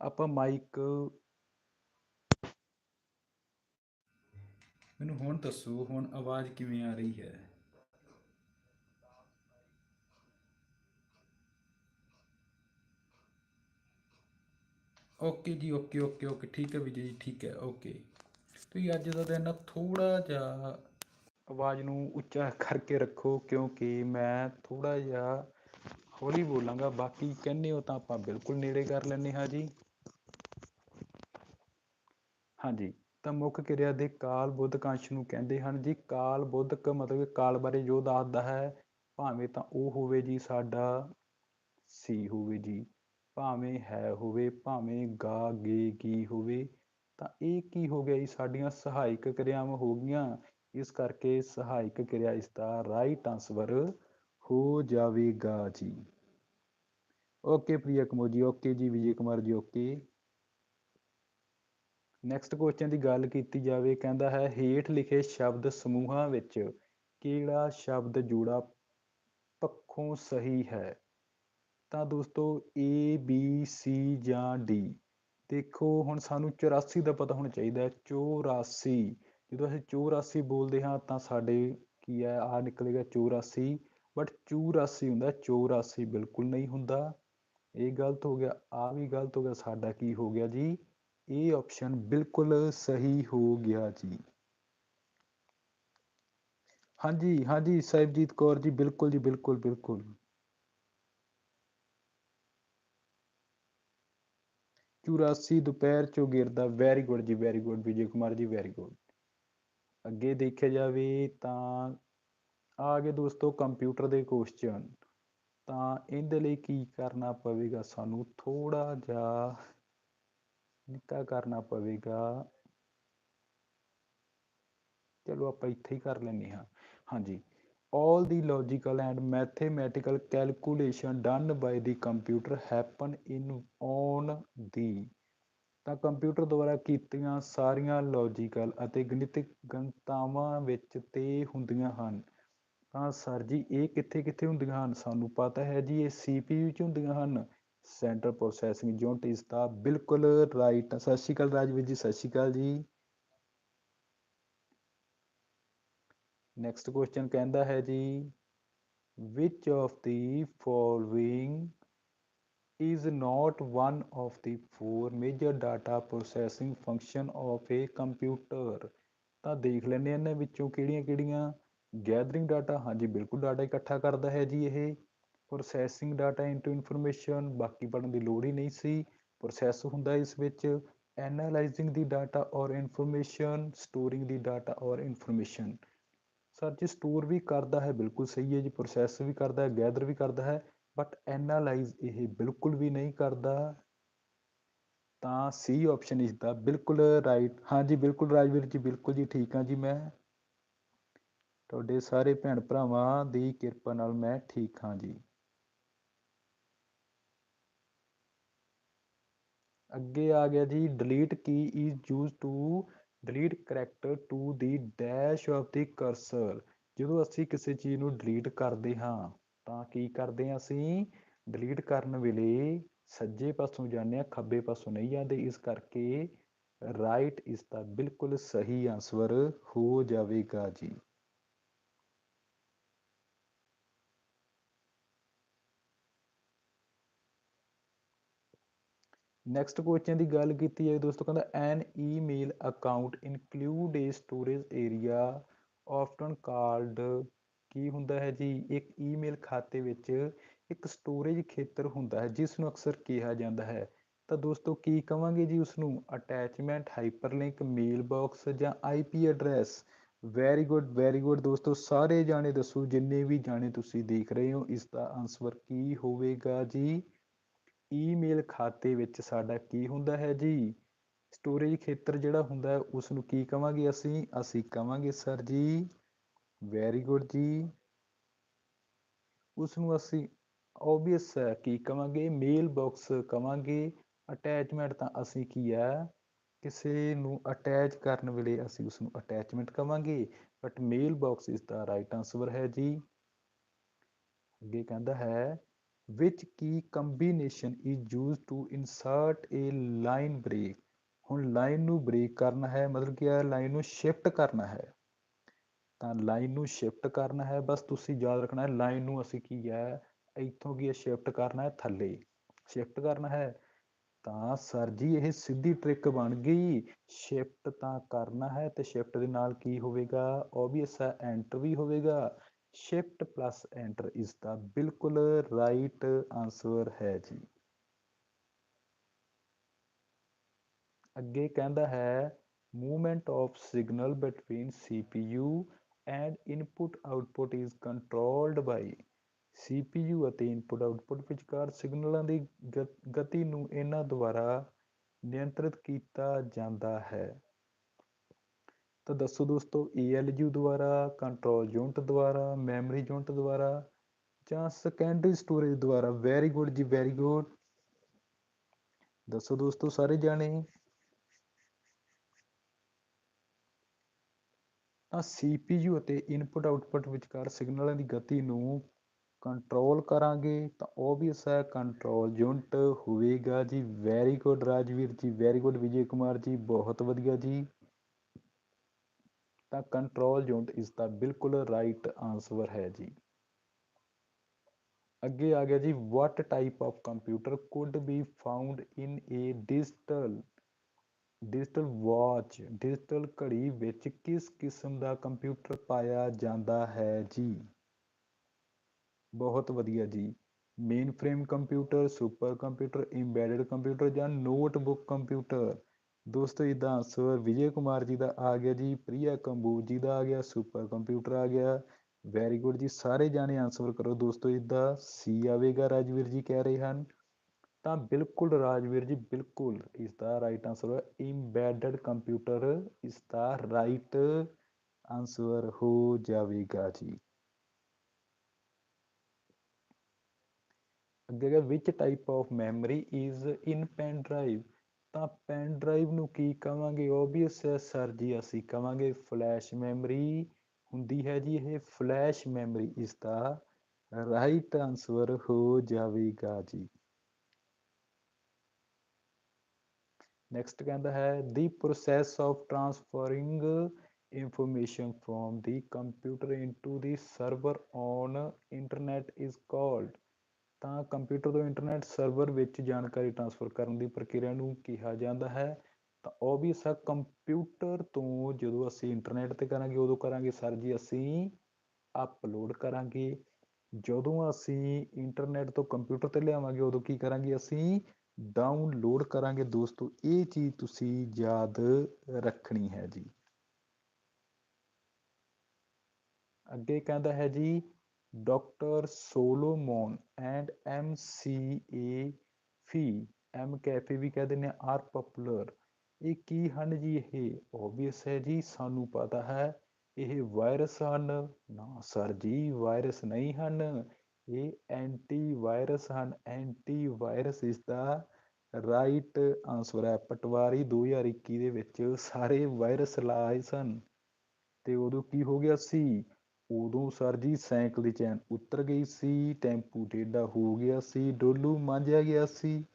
ਆਪਾਂ ਮਾਈਕ ਮੈਨੂੰ ਹੁਣ ਦੱਸੋ, ਹੁਣ ਆਵਾਜ਼ ਕਿਵੇਂ ਆ ਰਹੀ ਹੈ? ਓਕੇ ਜੀ, ਓਕੇ ਓਕੇ ਓਕੇ। ਠੀਕ ਹੈ ਵਿਜੇ ਜੀ, ਠੀਕ ਹੈ, ਓਕੇ। ਤੁਸੀਂ ਅੱਜ ਦਾ ਦਿਨ ਨਾ ਥੋੜਾ ਜਿਹਾ ਆਵਾਜ਼ ਨੂੰ ਉੱਚਾ ਕਰਕੇ ਰੱਖੋ, ਕਿਉਂਕਿ ਮੈਂ ਥੋੜਾ ਜਿਹਾ ਹੌਲੀ ਬੋਲਾਂਗਾ। ਬਾਕੀ ਕਹਿੰਦੇ ਹੋ ਤਾਂ ਆਪਾਂ ਬਿਲਕੁਲ ਨੇੜੇ ਕਰ ਲੈਂਦੇ ਹਾਂ ਜੀ। ਹਾਂਜੀ। ਤਾਂ ਮੁੱਖ ਕਿਰਿਆ ਦੇ ਕਾਲ ਬੁੱਧਕ ਅੰਸ਼ ਨੂੰ ਕਹਿੰਦੇ ਹਨ। ਜੀ, ਕਾਲ ਬੁੱਧਕ ਮਤਲਬ ਕਾਲ ਬਾਰੇ ਜੋ ਦੱਸਦਾ ਹੈ, ਭਾਵੇਂ ਤਾਂ ਉਹ ਹੋਵੇ ਜੀ ਸਾਡਾ ਸੀ ਹੋਵੇ ਜੀ, ਭਾਵੇਂ ਹੈ ਹੋਵੇ, ਭਾਵੇਂ ਗਾ ਗੇ ਗੀ ਹੋਵੇ, ਤਾਂ ਇਹ ਕੀ ਹੋ ਗਿਆ ਜੀ? ਸਾਡੀਆਂ ਸਹਾਇਕ ਕਿਰਿਆਵਾਂ ਹੋ ਗਈਆਂ। ਇਸ ਕਰਕੇ ਸਹਾਇਕ ਕਿਰਿਆ ਇਸ ਦਾ ਰਾਈਟ ਆਨਸਰ ਹੋ ਜਾਵੇਗਾ ਜੀ। ਓਕੇ, ਪ੍ਰਿਆ ਕਮੋ ਜੀ, ਓਕੇ ਜੀ, ਵਿਜੇ ਕੁਮਾਰ ਜੀ, ਓਕੇ। ਨੈਕਸਟ ਕੁਐਸਚਨ ਦੀ ਗੱਲ ਕੀਤੀ ਜਾਵੇ, ਕਹਿੰਦਾ ਹੈ, ਹੇਠ ਲਿਖੇ ਸ਼ਬਦ ਸਮੂਹਾਂ ਵਿੱਚ ਕਿਹੜਾ ਸ਼ਬਦ ਜੋੜਾ ਪੱਖੋਂ ਸਹੀ ਹੈ? ਤਾਂ ਦੋਸਤੋ, A, B, C ਜਾਂ D ਦੇਖੋ, ਹੁਣ ਸਾਨੂੰ 84 ਦਾ ਪਤਾ ਹੋਣਾ ਚਾਹੀਦਾ ਹੈ 84 ਜਦੋਂ ਅਸੀਂ 84 ਬੋਲਦੇ ਹਾਂ, ਤਾਂ ਸਾਡੇ ਕੀ ਹੈ ਆ ਨਿਕਲੇਗਾ 84 ਬਟ 84 ਹੁੰਦਾ 84 ਬਿਲਕੁਲ ਨਹੀਂ ਹੁੰਦਾ। ਇਹ ਗਲਤ ਹੋ ਗਿਆ ਆ ਵੀ ਗਲਤ ਹੋ ਗਿਆ, ਸਾਡਾ ਕੀ ਹੋ ਗਿਆ ਜੀ? ਇਹ ਆਪਸ਼ਨ ਬਿਲਕੁਲ ਸਹੀ ਹੋ ਗਿਆ ਜੀ। ਹਾਂਜੀ ਹਾਂਜੀ ਸਾਹਿਬਜੀਤ ਕੌਰ ਜੀ, ਬਿਲਕੁਲ ਜੀ, ਬਿਲਕੁਲ ਬਿਲਕੁਲ। ਚੁਰਾਸੀ ਦੁਪਹਿਰ ਚੋਂ ਗਿਰਦਾ ਵੈਰੀ ਗੁੱਡ ਜੀ very good Vijay Kumar ji very good ਅੱਗੇ ਦੇਖਿਆ ਜਾਵੇ ਤਾਂ, ਆ ਗਏ ਦੋਸਤੋ ਕੰਪਿਊਟਰ ਦੇ ਕੁਐਸਚਨ ਤਾਂ ਇਹਦੇ ਲਈ ਕੀ ਕਰਨਾ ਪਵੇਗਾ ਸਾਨੂੰ? ਥੋੜਾ ਜਿਹਾ ਨਿੱਕਾ ਕਰਨਾ ਪਵੇਗਾ। ਚਲੋ ਆਪਾਂ ਇੱਥੇ ਹੀ ਕਰ ਲੈਂਦੇ ਹਾਂ। ਹਾਂਜੀ। All the logical and mathematical calculation done by the computer happen in on the ਤਾਂ ਕੰਪਿਊਟਰ ਦੁਆਰਾ ਕੀਤੀਆਂ ਸਾਰੀਆਂ ਲੌਜੀਕਲ ਅਤੇ ਗਣਿਤਿਕ ਗਣਤਾਵਾਂ ਵਿੱਚ ਤੇ ਹੁੰਦੀਆਂ ਹਨ। ਤਾਂ ਸਰ ਜੀ, ਇਹ ਕਿੱਥੇ ਕਿੱਥੇ ਹੁੰਦੀਆਂ ਹਨ? ਸਾਨੂੰ ਪਤਾ ਹੈ ਜੀ, ਇਹ CPU 'ਚ ਹੁੰਦੀਆਂ ਹਨ। ਸੈਂਟਰ ਪ੍ਰੋਸੈਸਿੰਗ ਯੂਨਿਟ ਇਸ ਦਾ ਬਿਲਕੁਲ ਰਾਈਟ ਸਤਿ ਸ਼੍ਰੀ ਅਕਾਲ ਰਾਜਵੀਰ ਜੀ, ਸਤਿ ਸ਼੍ਰੀ ਅਕਾਲ ਜੀ। ਨੈਕਸਟ ਕੁਐਸਚਨ ਕਹਿੰਦਾ ਹੈ ਜੀ, which of the following is not one of the four major data processing function of a computer? ਤਾਂ ਦੇਖ ਲੈਂਦੇ ਹਾਂ ਇਹਨਾਂ ਵਿੱਚੋਂ ਕਿਹੜੀਆਂ ਕਿਹੜੀਆਂ ਗੈਦਰਿੰਗ ਡਾਟਾ ਹਾਂਜੀ, ਬਿਲਕੁਲ ਡਾਟਾ ਇਕੱਠਾ ਕਰਦਾ ਹੈ ਜੀ ਇਹ। ਪ੍ਰੋਸੈਸਿੰਗ ਡਾਟਾ ਇਨਟੂ ਇਨਫੋਰਮੇਸ਼ਨ ਬਾਕੀ ਪੜ੍ਹਨ ਦੀ ਲੋੜ ਹੀ ਨਹੀਂ ਸੀ। ਪ੍ਰੋਸੈਸ ਹੁੰਦਾ ਇਸ ਵਿੱਚ ਐਨਾਲਾਈਜ਼ਿੰਗ ਦੀ ਡਾਟਾ ਔਰ ਇਨਫੋਰਮੇਸ਼ਨ ਸਟੋਰਿੰਗ ਦੀ ਔਰ ਔਰ ਇਨਫੋਰਮੇਸ਼ਨ ਸਰ ਜੀ ਸਟੋਰ ਵੀ ਕਰਦਾ ਹੈ, ਬਿਲਕੁਲ ਸਹੀ ਹੈ ਜੀ ਪ੍ਰੋਸੈਸ ਵੀ ਕਰਦਾ ਹੈ ਗੈਦਰ ਵੀ ਕਰਦਾ ਹੈ ਬਟ ਐਨਾਲਾਈਜ਼ ਇਹ ਬਿਲਕੁਲ ਵੀ ਨਹੀਂ ਕਰਦਾ। ਤਾਂ ਸੀ ਆਪਸ਼ਨ ਇਸ ਦਾ ਬਿਲਕੁਲ ਰਾਈਟ ਹਾਂਜੀ ਬਿਲਕੁਲ ਰਾਜਵੀਰ ਜੀ, ਬਿਲਕੁਲ ਜੀ ਠੀਕ ਹਾਂ ਜੀ ਮੈਂ। ਤੁਹਾਡੇ ਸਾਰੇ ਭੈਣ ਭਰਾਵਾਂ ਦੀ ਕਿਰਪਾ ਨਾਲ ਮੈਂ ਠੀਕ ਹਾਂ ਜੀ। ਅੱਗੇ ਆ ਗਿਆ ਜੀ delete key is use to delete character to the dash of the cursor ਜਦੋਂ ਅਸੀਂ ਕਿਸੇ ਚੀਜ਼ ਨੂੰ ਡਿਲੀਟ ਕਰਦੇ ਹਾਂ, ਤਾਂ ਕੀ ਕਰਦੇ ਹਾਂ ਅਸੀਂ? ਡਿਲੀਟ ਕਰਨ ਵੇਲੇ ਸੱਜੇ ਪਾਸੋਂ ਜਾਂਦੇ ਹਾਂ, ਖੱਬੇ ਪਾਸੋਂ ਨਹੀਂ ਜਾਂਦੇ। ਇਸ ਕਰਕੇ ਰਾਈਟ ਇਸ ਦਾ ਬਿਲਕੁਲ ਸਹੀ ਆਨਸਰ ਹੋ ਜਾਵੇਗਾ ਜੀ। ਨੈਕਸਟ ਕੁਐਸਚਨ ਦੀ ਗੱਲ ਕੀਤੀ ਹੈ ਦੋਸਤੋ, ਕਹਿੰਦਾ an email account include a storage area often called ਕੀ ਹੁੰਦਾ ਹੈ ਜੀ? ਇੱਕ ਈਮੇਲ ਖਾਤੇ ਵਿੱਚ ਇੱਕ ਸਟੋਰੇਜ ਖੇਤਰ ਹੁੰਦਾ ਹੈ ਜਿਸ ਨੂੰ ਅਕਸਰ ਕਿਹਾ ਜਾਂਦਾ ਹੈ। ਤਾਂ ਦੋਸਤੋ, ਕੀ ਕਵਾਂਗੇ ਜੀ ਉਸ ਨੂੰ ਅਟੈਚਮੈਂਟ ਹਾਈਪਰਲਿੰਕ ਮੇਲ ਬਾਕਸ ਜਾਂ IP address very good very good ਦੋਸਤੋ, ਸਾਰੇ ਜਾਣੇ ਦੱਸੋ, ਜਿੰਨੇ ਵੀ ਜਾਣੇ ਤੁਸੀਂ ਦੇਖ ਰਹੇ ਹੋ, ਇਸ ਦਾ ਆਨਸਰ ਕੀ ਹੋਵੇਗਾ ਜੀ? ਈਮੇਲ ਖਾਤੇ ਵਿੱਚ ਸਾਡਾ ਕੀ ਹੁੰਦਾ ਹੈ ਜੀ? ਸਟੋਰੇਜ ਖੇਤਰ ਜਿਹੜਾ ਹੁੰਦਾ ਹੈ ਉਸ ਨੂੰ ਕੀ ਕਵਾਂਗੇ ਅਸੀਂ? ਅਸੀਂ ਕਵਾਂਗੇ ਸਰ ਜੀ ਵੈਰੀ ਗੁੱਡ ਜੀ। ਉਸ ਨੂੰ ਅਸੀਂ ਆਬਵੀਅਸ ਕੀ ਕਵਾਂਗੇ? ਮੇਲ ਬਾਕਸ ਕਵਾਂਗੇ। ਅਟੈਚਮੈਂਟ ਤਾਂ ਅਸੀਂ ਕੀ ਹੈ ਕਿਸੇ ਨੂੰ ਅਟੈਚ ਕਰਨ ਵੇਲੇ ਅਸੀਂ ਉਸ ਨੂੰ ਅਟੈਚਮੈਂਟ ਕਵਾਂਗੇ। ਬਟ ਮੇਲ ਬਾਕਸ ਇਸ ਦਾ ਰਾਈਟ ਆਨਸਰ ਹੈ ਜੀ। ਅੱਗੇ ਕਹਿੰਦਾ ਹੈ which key combination is used to insert a line break. ਹੁਣ ਲਾਈਨ ਨੂੰ ਬ੍ਰੇਕ ਕਰਨਾ ਹੈ, ਮਤਲਬ ਕਿ ਇਹ ਲਾਈਨ ਨੂੰ ਸ਼ਿਫਟ ਕਰਨਾ ਹੈ। ਤਾਂ ਲਾਈਨ ਨੂੰ ਸ਼ਿਫਟ ਕਰਨਾ ਹੈ, ਬਸ ਤੁਸੀਂ ਯਾਦ ਰੱਖਣਾ ਹੈ ਲਾਈਨ ਨੂੰ ਅਸੀਂ ਕੀ ਹੈ, ਇੱਥੋਂ ਕੀ ਸ਼ਿਫਟ ਕਰਨਾ ਹੈ, ਥੱਲੇ। ਸ਼ਿਫਟ ਕਰਨਾ ਹੈ, ਤਾਂ ਸਰ ਜੀ, ਇਹ ਸਿੱਧੀ ਟ੍ਰਿਕ ਬਣ ਗਈ। ਸ਼ਿਫਟ ਤਾਂ ਕਰਨਾ ਹੈ ਤੇ ਸ਼ਿਫਟ ਦੇ ਨਾਲ ਕੀ ਹੋਵੇਗਾ? ਓਬਵੀਅਸ ਹੈ ਐਂਟਰ ਵੀ ਹੋਵੇਗਾ। ਸ਼ਿਫਟ ਪਲੱਸ ਐਂਟਰ ਇਸ ਦਾ ਬਿਲਕੁਲ ਰਾਈਟ ਆਨਸਰ ਹੈ ਜੀ। ਅੱਗੇ ਕਹਿੰਦਾ ਹੈ movement of signal between CPU and input output is controlled by CPU ਅਤੇ ਇਨਪੁਟ ਆਉਟਪੁੱਟ ਵਿਚਕਾਰ ਸਿਗਨਲਾਂ ਦੀ ਗਤੀ ਨੂੰ ਇਹਨਾਂ ਦੁਆਰਾ ਨਿਯੰਤਰਿਤ ਕੀਤਾ ਜਾਂਦਾ ਹੈ। ਤਾਂ ਦੱਸੋ ਦੋਸਤੋ ALU ਦੁਆਰਾ ਕੰਟਰੋਲ ਯੂਨਿਟ ਦੁਆਰਾ ਮੈਮਰੀ ਯੂਨਿਟ ਦੁਆਰਾ ਜਾਂ ਸੈਕੰਡਰੀ ਸਟੋਰੇਜ ਦੁਆਰਾ? ਵੈਰੀ ਗੁੱਡ ਜੀ ਵੈਰੀ ਗੁੱਡ ਦੱਸੋ ਦੋਸਤੋ, ਸਾਰੇ ਜਾਣੇ? ਤਾਂ CPU ਅਤੇ ਇਨਪੁਟ ਆਉਟਪੁੱਟ ਵਿਚਕਾਰ ਸਿਗਨਲਾਂ ਦੀ ਗਤੀ ਨੂੰ ਕੰਟਰੋਲ ਕਰਾਂਗੇ, ਤਾਂ ਓਬਵੀਅਸ ਹੈ ਕੰਟਰੋਲ ਯੂਨਿਟ ਹੋਵੇਗਾ ਜੀ। ਵੈਰੀ ਗੁੱਡ ਰਾਜਵੀਰ ਜੀ ਵੈਰੀ ਗੁੱਡ ਵਿਜੇ ਕੁਮਾਰ ਜੀ, ਬਹੁਤ ਵਧੀਆ ਜੀ। ਤਾਂ ਕੰਟਰੋਲ ਯੂਨਿਟ ਇਸ ਦਾ ਬਿਲਕੁਲ ਰਾਈਟ ਆਨਸਰ ਹੈ ਜੀ। ਅੱਗੇ ਆ ਗਿਆ ਜੀ what type of computer could be found in a digital digital watch digital ਘੜੀ ਵਿੱਚ ਕਿਸ ਕਿਸਮ ਦਾ ਕੰਪਿਊਟਰ ਪਾਇਆ ਜਾਂਦਾ ਹੈ ਜੀ? ਬਹੁਤ ਵਧੀਆ ਜੀ। Mainframe computer super computer embedded computer ਜਾਂ ਨੋਟਬੁੱਕ ਕੰਪਿਊਟਰ ਦੋਸਤੋ ਇਹਦਾ ਆਨਸਰ ਵਿਜੇ ਕੁਮਾਰ ਜੀ ਦਾ ਆ ਗਿਆ ਜੀ, ਪ੍ਰਿਆ ਕੰਬੋਜ ਜੀ ਦਾ ਆ ਗਿਆ, ਸੁਪਰ ਕੰਪਿਊਟਰ ਆ ਗਿਆ। ਵੈਰੀ ਗੁੱਡ ਜੀ, ਸਾਰੇ ਜਾਣੇ ਆਨਸਰ ਕਰੋ ਦੋਸਤੋ ਇਹਦਾ ਸੀ ਆਵੇਗਾ ਰਾਜਵੀਰ ਜੀ ਕਹਿ ਰਹੇ ਹਨ। ਤਾਂ ਬਿਲਕੁਲ ਰਾਜਵੀਰ ਜੀ, ਬਿਲਕੁਲ ਇਸ ਦਾ ਰਾਈਟ ਆਨਸਰ ਹੈ। ਇੰਬੈਡਡ ਕੰਪਿਊਟਰ ਇਸ ਦਾ ਰਾਈਟ ਆਨਸਰ ਹੋ ਜਾਵੇਗਾ ਜੀ। ਅੱਗੇ ਹੈ which type of memory is in pen drive ਤਾਂ ਪੈਨ ਡਰਾਈਵ ਨੂੰ ਕੀ ਕਵਾਂਗੇ? ਓਬਵੀਅਸ ਹੈ ਸਰ ਜੀ, ਅਸੀਂ ਕਵਾਂਗੇ ਫਲੈਸ਼ ਮੈਮਰੀ ਹੁੰਦੀ ਹੈ ਜੀ ਇਹ ਫਲੈਸ਼ ਮੈਮਰੀ ਇਸ ਦਾ ਰਾਈਟ ਆਨਸਰ ਹੋ ਜਾਵੇਗਾ ਜੀ। ਨੈਕਸਟ ਕਹਿੰਦਾ ਹੈ the process of transferring information from the computer into the server on internet is called ਤਾਂ ਕੰਪਿਊਟਰ ਤੋਂ ਇੰਟਰਨੈਟ ਸਰਵਰ ਵਿੱਚ ਜਾਣਕਾਰੀ ਟ੍ਰਾਂਸਫਰ ਕਰਨ ਦੀ ਪ੍ਰਕਿਰਿਆ ਨੂੰ ਕਿਹਾ ਜਾਂਦਾ ਹੈ। ਤਾਂ ਉਹ ਵੀ ਸਰ, ਕੰਪਿਊਟਰ ਤੋਂ ਜਦੋਂ ਅਸੀਂ ਇੰਟਰਨੈਟ ਤੇ ਕਰਾਂਗੇ, ਉਦੋਂ ਕਰਾਂਗੇ ਸਰ ਜੀ ਅਸੀਂ ਅਪਲੋਡ ਕਰਾਂਗੇ। ਜਦੋਂ ਅਸੀਂ ਇੰਟਰਨੈਟ ਤੋਂ ਕੰਪਿਊਟਰ ਤੇ ਲਿਆਵਾਂਗੇ, ਉਦੋਂ ਕੀ ਕਰਾਂਗੇ ਅਸੀਂ ਡਾਊਨਲੋਡ ਕਰਾਂਗੇ। ਦੋਸਤੋ, ਇਹ ਚੀਜ਼ ਤੁਸੀਂ ਯਾਦ ਰੱਖਣੀ ਹੈ ਜੀ। ਅੱਗੇ ਕਹਿੰਦਾ ਹੈ ਜੀ doctor Solomon and McAfee, McAfee ਵੀ ਕਹਿ ਦਿੰਦੇ ਆਰ ਪਪੂਲਰ ਇਹ ਕੀ ਹਨ ਜੀ ਇਹ? ਓਬਵੀਅਸ ਹੈ ਜੀ, ਸਾਨੂੰ ਪਤਾ ਹੈ, ਇਹ ਵਾਇਰਸ ਹਨ। ਨਾ ਸਰ ਜੀ ਵਾਇਰਸ ਨਹੀਂ ਹਨ। ਇਹ ਐਂਟੀ ਵਾਇਰਸ ਹਨ। ਐਂਟੀ ਵਾਇਰਸ ਇਸ ਦਾ ਰਾਈਟ ਆਨਸਰ ਹੈ। ਪਟਵਾਰੀ 2021 ਦੇ ਵਿੱਚ ਸਾਰੇ ਵਾਇਰਸ ਲਾਏ ਸਨ। ਤੇ ਉਦੋਂ ਕੀ ਹੋ ਗਿਆ ਸੀ? ਉਦੋਂ ਸਰ ਜੀ ਸਾਈਕਲ ਦੀ ਚੈਨ ਉਤਰ ਗਈ ਸੀ, ਟੈਂਪੂ ਟੇਡਾ ਹੋ ਗਿਆ ਸੀ, ਡੋਲੂ ਮਾਂਜਿਆ ਗਿਆ ਸੀ।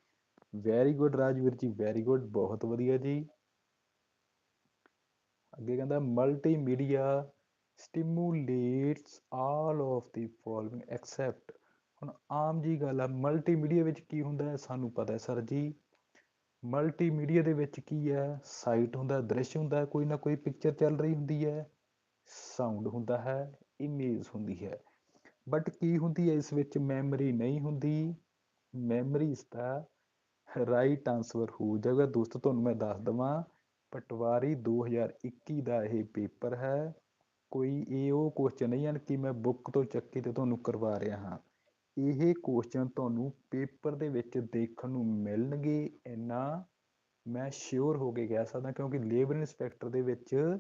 ਵੈਰੀ ਗੁੱਡ ਰਾਜਵੀਰ ਜੀ ਵੈਰੀ ਗੁੱਡ ਬਹੁਤ ਵਧੀਆ ਜੀ। ਅੱਗੇ ਕਹਿੰਦਾ multimedia stimulates all of the following except ਹੁਣ ਆਮ ਜੀ ਗੱਲ ਆ ਮਲਟੀਮੀਡੀਆ ਵਿੱਚ ਕੀ ਹੁੰਦਾ ਹੈ, ਸਾਨੂੰ ਪਤਾ ਹੈ ਸਰ ਜੀ। ਮਲਟੀਮੀਡੀਆ ਦੇ ਵਿੱਚ ਕੀ ਹੈ ਸਾਈਟ ਹੁੰਦਾ, ਦ੍ਰਿਸ਼ ਹੁੰਦਾ, ਕੋਈ ਨਾ ਕੋਈ ਪਿਕਚਰ ਚੱਲ ਰਹੀ ਹੁੰਦੀ ਹੈ। ਸਾਊਂਡ ਹੁੰਦਾ ਹੈ ਇਮੇਜ ਹੁੰਦੀ ਹੈ। ਬਟ ਕੀ ਹੁੰਦੀ ਹੈ ਇਸ ਵਿੱਚ? ਮੈਮਰੀ ਨਹੀਂ ਹੁੰਦੀ। ਮੈਮਰੀ ਇਸ ਦਾ ਰਾਈਟ ਆਨਸਰ ਹੋ ਜਾਵੇਗਾ ਦੋਸਤੋ, ਤੁਹਾਨੂੰ ਮੈਂ ਦੱਸ ਦਵਾਂ, ਪਟਵਾਰੀ 2021 ਦਾ ਇਹ ਪੇਪਰ ਹੈ। ਕੋਈ ਇਹ ਉਹ ਕੁਐਸਚਨ ਨਹੀਂ ਹਨ ਕਿ ਮੈਂ ਬੁੱਕ ਤੋਂ ਚੱਕੀ ਤੇ ਤੁਹਾਨੂੰ ਕਰਵਾ ਰਿਹਾ ਹਾਂ। ਇਹ ਕੁਐਸਚਨ ਤੁਹਾਨੂੰ ਪੇਪਰ ਦੇ ਵਿੱਚ ਦੇਖਣ ਨੂੰ ਮਿਲਣਗੇ। ਇੰਨਾ ਮੈਂ ਸ਼ੋਰ ਹੋ ਕੇ ਕਹਿ ਸਕਦਾ ਕਿਉਂਕਿ ਲੇਬਰ ਇਨਸਪੈਕਟਰ ਦੇ ਵਿੱਚ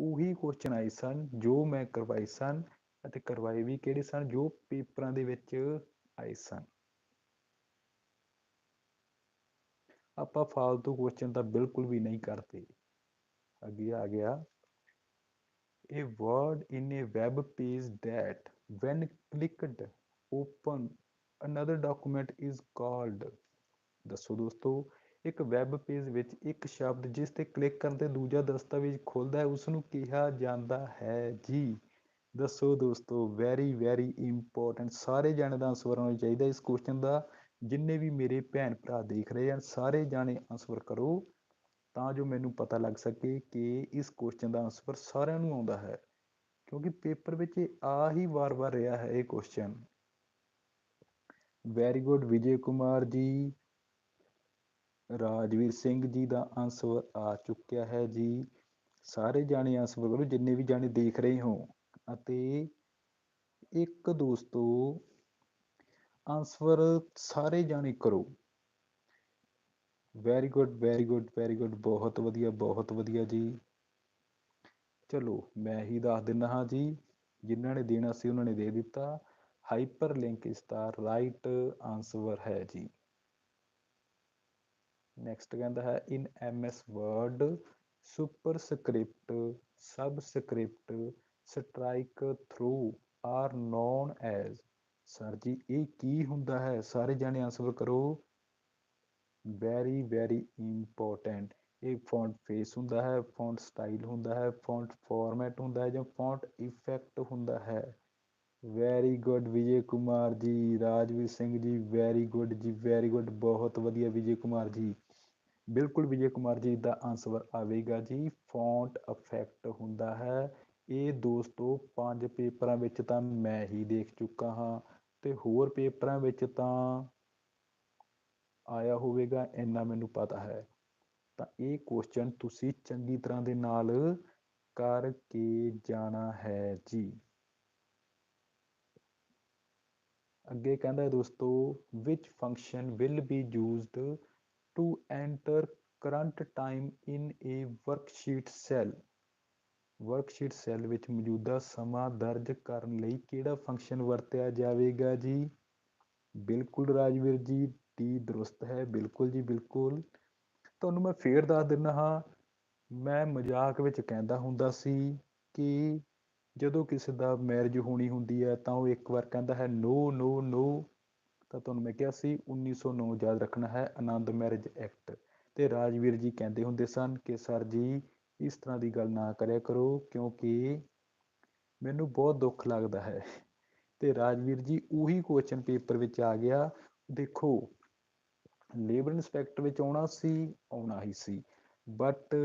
ਉਹੀ ਕੁਐਸਚਨ ਆਏ ਸਨ, ਜੋ ਮੈਂ ਕਰਵਾਏ ਸਨ ਅਤੇ ਕਰਵਾਏ ਵੀ ਕਿਹੜੇ ਸਨ, ਜੋ ਪੇਪਰਾਂ ਦੇ ਵਿੱਚ ਆਏ ਸਨ। ਆਪਾਂ ਫਾਲਤੂ ਕੁਐਸਚਨ ਤਾਂ ਬਿਲਕੁਲ ਵੀ ਨਹੀਂ ਕਰਦੇ। ਅੱਗੇ ਆ ਗਿਆ। A word in a web page that when clicked open, another document is called ਦੱਸੋ ਦੋਸਤੋ ਇੱਕ ਵੈੱਬ ਪੇਜ ਵਿੱਚ ਇੱਕ ਸ਼ਬਦ ਜਿਸ ਤੇ ਕਲਿੱਕ ਕਰਨ ਤੇ ਦੂਜਾ ਦਸਤਾਵੇਜ਼ ਖੁੱਲਦਾ ਹੈ ਉਸ ਨੂੰ ਕਿਹਾ ਜਾਂਦਾ ਹੈ ਜੀ। ਦੱਸੋ ਦੋਸਤੋ ਵੈਰੀ ਵੈਰੀ ਇੰਪੋਰਟੈਂਟ ਸਾਰੇ ਜਾਣੇ ਦਾ ਆਨਸਰ ਹੋਣਾ ਚਾਹੀਦਾ ਇਸ ਕੁਐਸਚਨ ਦਾ। ਜਿੰਨੇ ਵੀ ਮੇਰੇ ਭੈਣ ਭਰਾ ਦੇਖ ਰਹੇ ਹਨ, ਸਾਰੇ ਜਾਣੇ ਆਨਸਰ ਕਰੋ ਤਾਂ ਜੋ ਮੈਨੂੰ ਪਤਾ ਲੱਗ ਸਕੇ ਕਿ ਇਸ ਕੁਐਸਚਨ ਦਾ ਆਨਸਰ ਸਾਰਿਆਂ ਨੂੰ ਆਉਂਦਾ ਹੈ। ਕਿਉਂਕਿ ਪੇਪਰ ਵਿੱਚ ਇਹ ਆ ਹੀ ਵਾਰ-ਵਾਰ ਰਿਹਾ ਹੈ ਇਹ question very good Vijay Kumar ji. Rajveer Singh ਜੀ ਦਾ ਆਨਸਰ ਆ ਚੁੱਕਿਆ ਹੈ ਜੀ। ਸਾਰੇ ਜਾਣੇ ਆਨਸਰ ਕਰੋ ਜਿੰਨੇ ਵੀ ਜਾਣੇ ਦੇਖ ਰਹੇ ਹੋ ਅਤੇ ਇੱਕ ਦੋਸਤੋ ਆਨਸਰ ਸਾਰੇ ਜਾਣੇ ਕਰੋ। Very good very good very good ਬਹੁਤ ਵਧੀਆ ਬਹੁਤ ਵਧੀਆ ਜੀ। ਚਲੋ, ਮੈਂ ਹੀ ਦੱਸ ਦਿੰਦਾ ਹਾਂ ਜੀ, ਜਿਨ੍ਹਾਂ ਨੇ ਦੇਣਾ ਸੀ ਉਹਨਾਂ ਨੇ ਦੇ ਦਿੱਤਾ। ਹਾਈਪਰ ਲਿੰਕ ਇਸ ਦਾ ਰਾਈਟ ਆਨਸਰ ਹੈ ਜੀ। ਨੈਕਸਟ ਕਹਿੰਦਾ ਹੈ in M S Word superscript subscript strike through are known as sir ਜੀ, ਇਹ ਕੀ ਹੁੰਦਾ ਹੈ? ਸਾਰੇ ਜਾਣੇ ਆਨਸਰ ਕਰੋ। ਵੈਰੀ ਵੈਰੀ ਇੰਪੋਰਟੈਂਟ ਇਹ ਫੌਂਟ ਫੇਸ ਹੁੰਦਾ ਹੈ ਫੌਂਟ ਸਟਾਈਲ ਹੁੰਦਾ ਹੈ ਫੌਂਟ ਫਾਰਮੈਟ ਹੁੰਦਾ ਹੈ ਜਾਂ ਫੌਂਟ ਇਫੈਕਟ ਹੁੰਦਾ ਹੈ। Very good Vijay Kumar ji Rajveer Singh ji very good ਜੀ ਵੈਰੀ ਗੁੱਡ ਬਹੁਤ ਵਧੀਆ ਵਿਜੇ ਕੁਮਾਰ ਜੀ। ਬਿਲਕੁਲ ਵਿਜੇ ਕੁਮਾਰ ਜੀ ਦਾ ਆਨਸਰ ਆਵੇਗਾ ਜੀ। ਫੌਂਟ ਇਫੈਕਟ ਹੁੰਦਾ ਹੈ। ਇਹ ਦੋਸਤੋ ਪੰਜ ਪੇਪਰਾਂ ਵਿੱਚ ਤਾਂ ਮੈਂ ਹੀ ਦੇਖ ਚੁੱਕਾ ਹਾਂ ਤੇ ਹੋਰ ਪੇਪਰਾਂ ਵਿੱਚ ਤਾਂ ਆਇਆ ਹੋਵੇਗਾ, ਇੰਨਾ ਮੈਨੂੰ ਪਤਾ ਹੈ। ਤਾਂ ਇਹ ਕੁਐਸਚਨ ਤੁਸੀਂ ਚੰਗੀ ਤਰ੍ਹਾਂ ਦੇ ਨਾਲ ਕਰਕੇ ਜਾਣਾ ਹੈ ਜੀ। ਅੱਗੇ ਕਹਿੰਦਾ ਦੋਸਤੋ, which function will be used to enter current time in a worksheet cell. Worksheet cell ਵਿੱਚ ਮੌਜੂਦਾ ਸਮਾਂ ਦਰਜ ਕਰਨ ਲਈ ਕਿਹੜਾ ਫੰਕਸ਼ਨ ਵਰਤਿਆ ਜਾਵੇਗਾ ਜੀ? ਬਿਲਕੁਲ ਰਾਜਵੀਰ ਜੀ ਡੀ ਦਰੁਸਤ ਹੈ। ਬਿਲਕੁਲ ਜੀ, ਬਿਲਕੁਲ। ਤੁਹਾਨੂੰ ਮੈਂ ਫੇਰ ਦੱਸ ਦਿੰਦਾ ਹਾਂ, ਮੈਂ ਮਜ਼ਾਕ ਵਿੱਚ ਕਹਿੰਦਾ ਹੁੰਦਾ ਸੀ ਕਿ ਜਦੋਂ ਕਿਸੇ ਦਾ ਮੈਰਿਜ ਹੋਣੀ ਹੁੰਦੀ ਹੈ ਤਾਂ ਉਹ ਇੱਕ ਵਾਰ ਕਹਿੰਦਾ ਹੈ ਨੋ ਨੋ ਨੋ ਤਾਂ ਤੁਹਾਨੂੰ ਮੈਂ ਕਿਹਾ ਸੀ 1909 ਯਾਦ ਰੱਖਣਾ ਹੈ, ਆਨੰਦ ਮੈਰਿਜ ਐਕਟ। ਤੇ ਰਾਜਵੀਰ ਜੀ ਕਹਿੰਦੇ ਹੁੰਦੇ ਸਨ ਕਿ, ਸਰ ਜੀ, ਇਸ ਤਰ੍ਹਾਂ ਦੀ ਗੱਲ ਨਾ ਕਰਿਆ ਕਰੋ, ਕਿਉਂਕਿ ਮੈਨੂੰ ਬਹੁਤ ਦੁੱਖ ਲੱਗਦਾ ਹੈ। ਤੇ ਰਾਜਵੀਰ ਜੀ ਉਹੀ ਕੁਐਸਚਨ ਪੇਪਰ ਵਿੱਚ ਆ ਗਿਆ। ਦੇਖੋ ਲੇਬਰ ਇਨਸਪੈਕਟਰ ਵਿੱਚ ਆਉਣਾ ਸੀ, ਆਉਣਾ ਹੀ ਸੀ। ਬਟ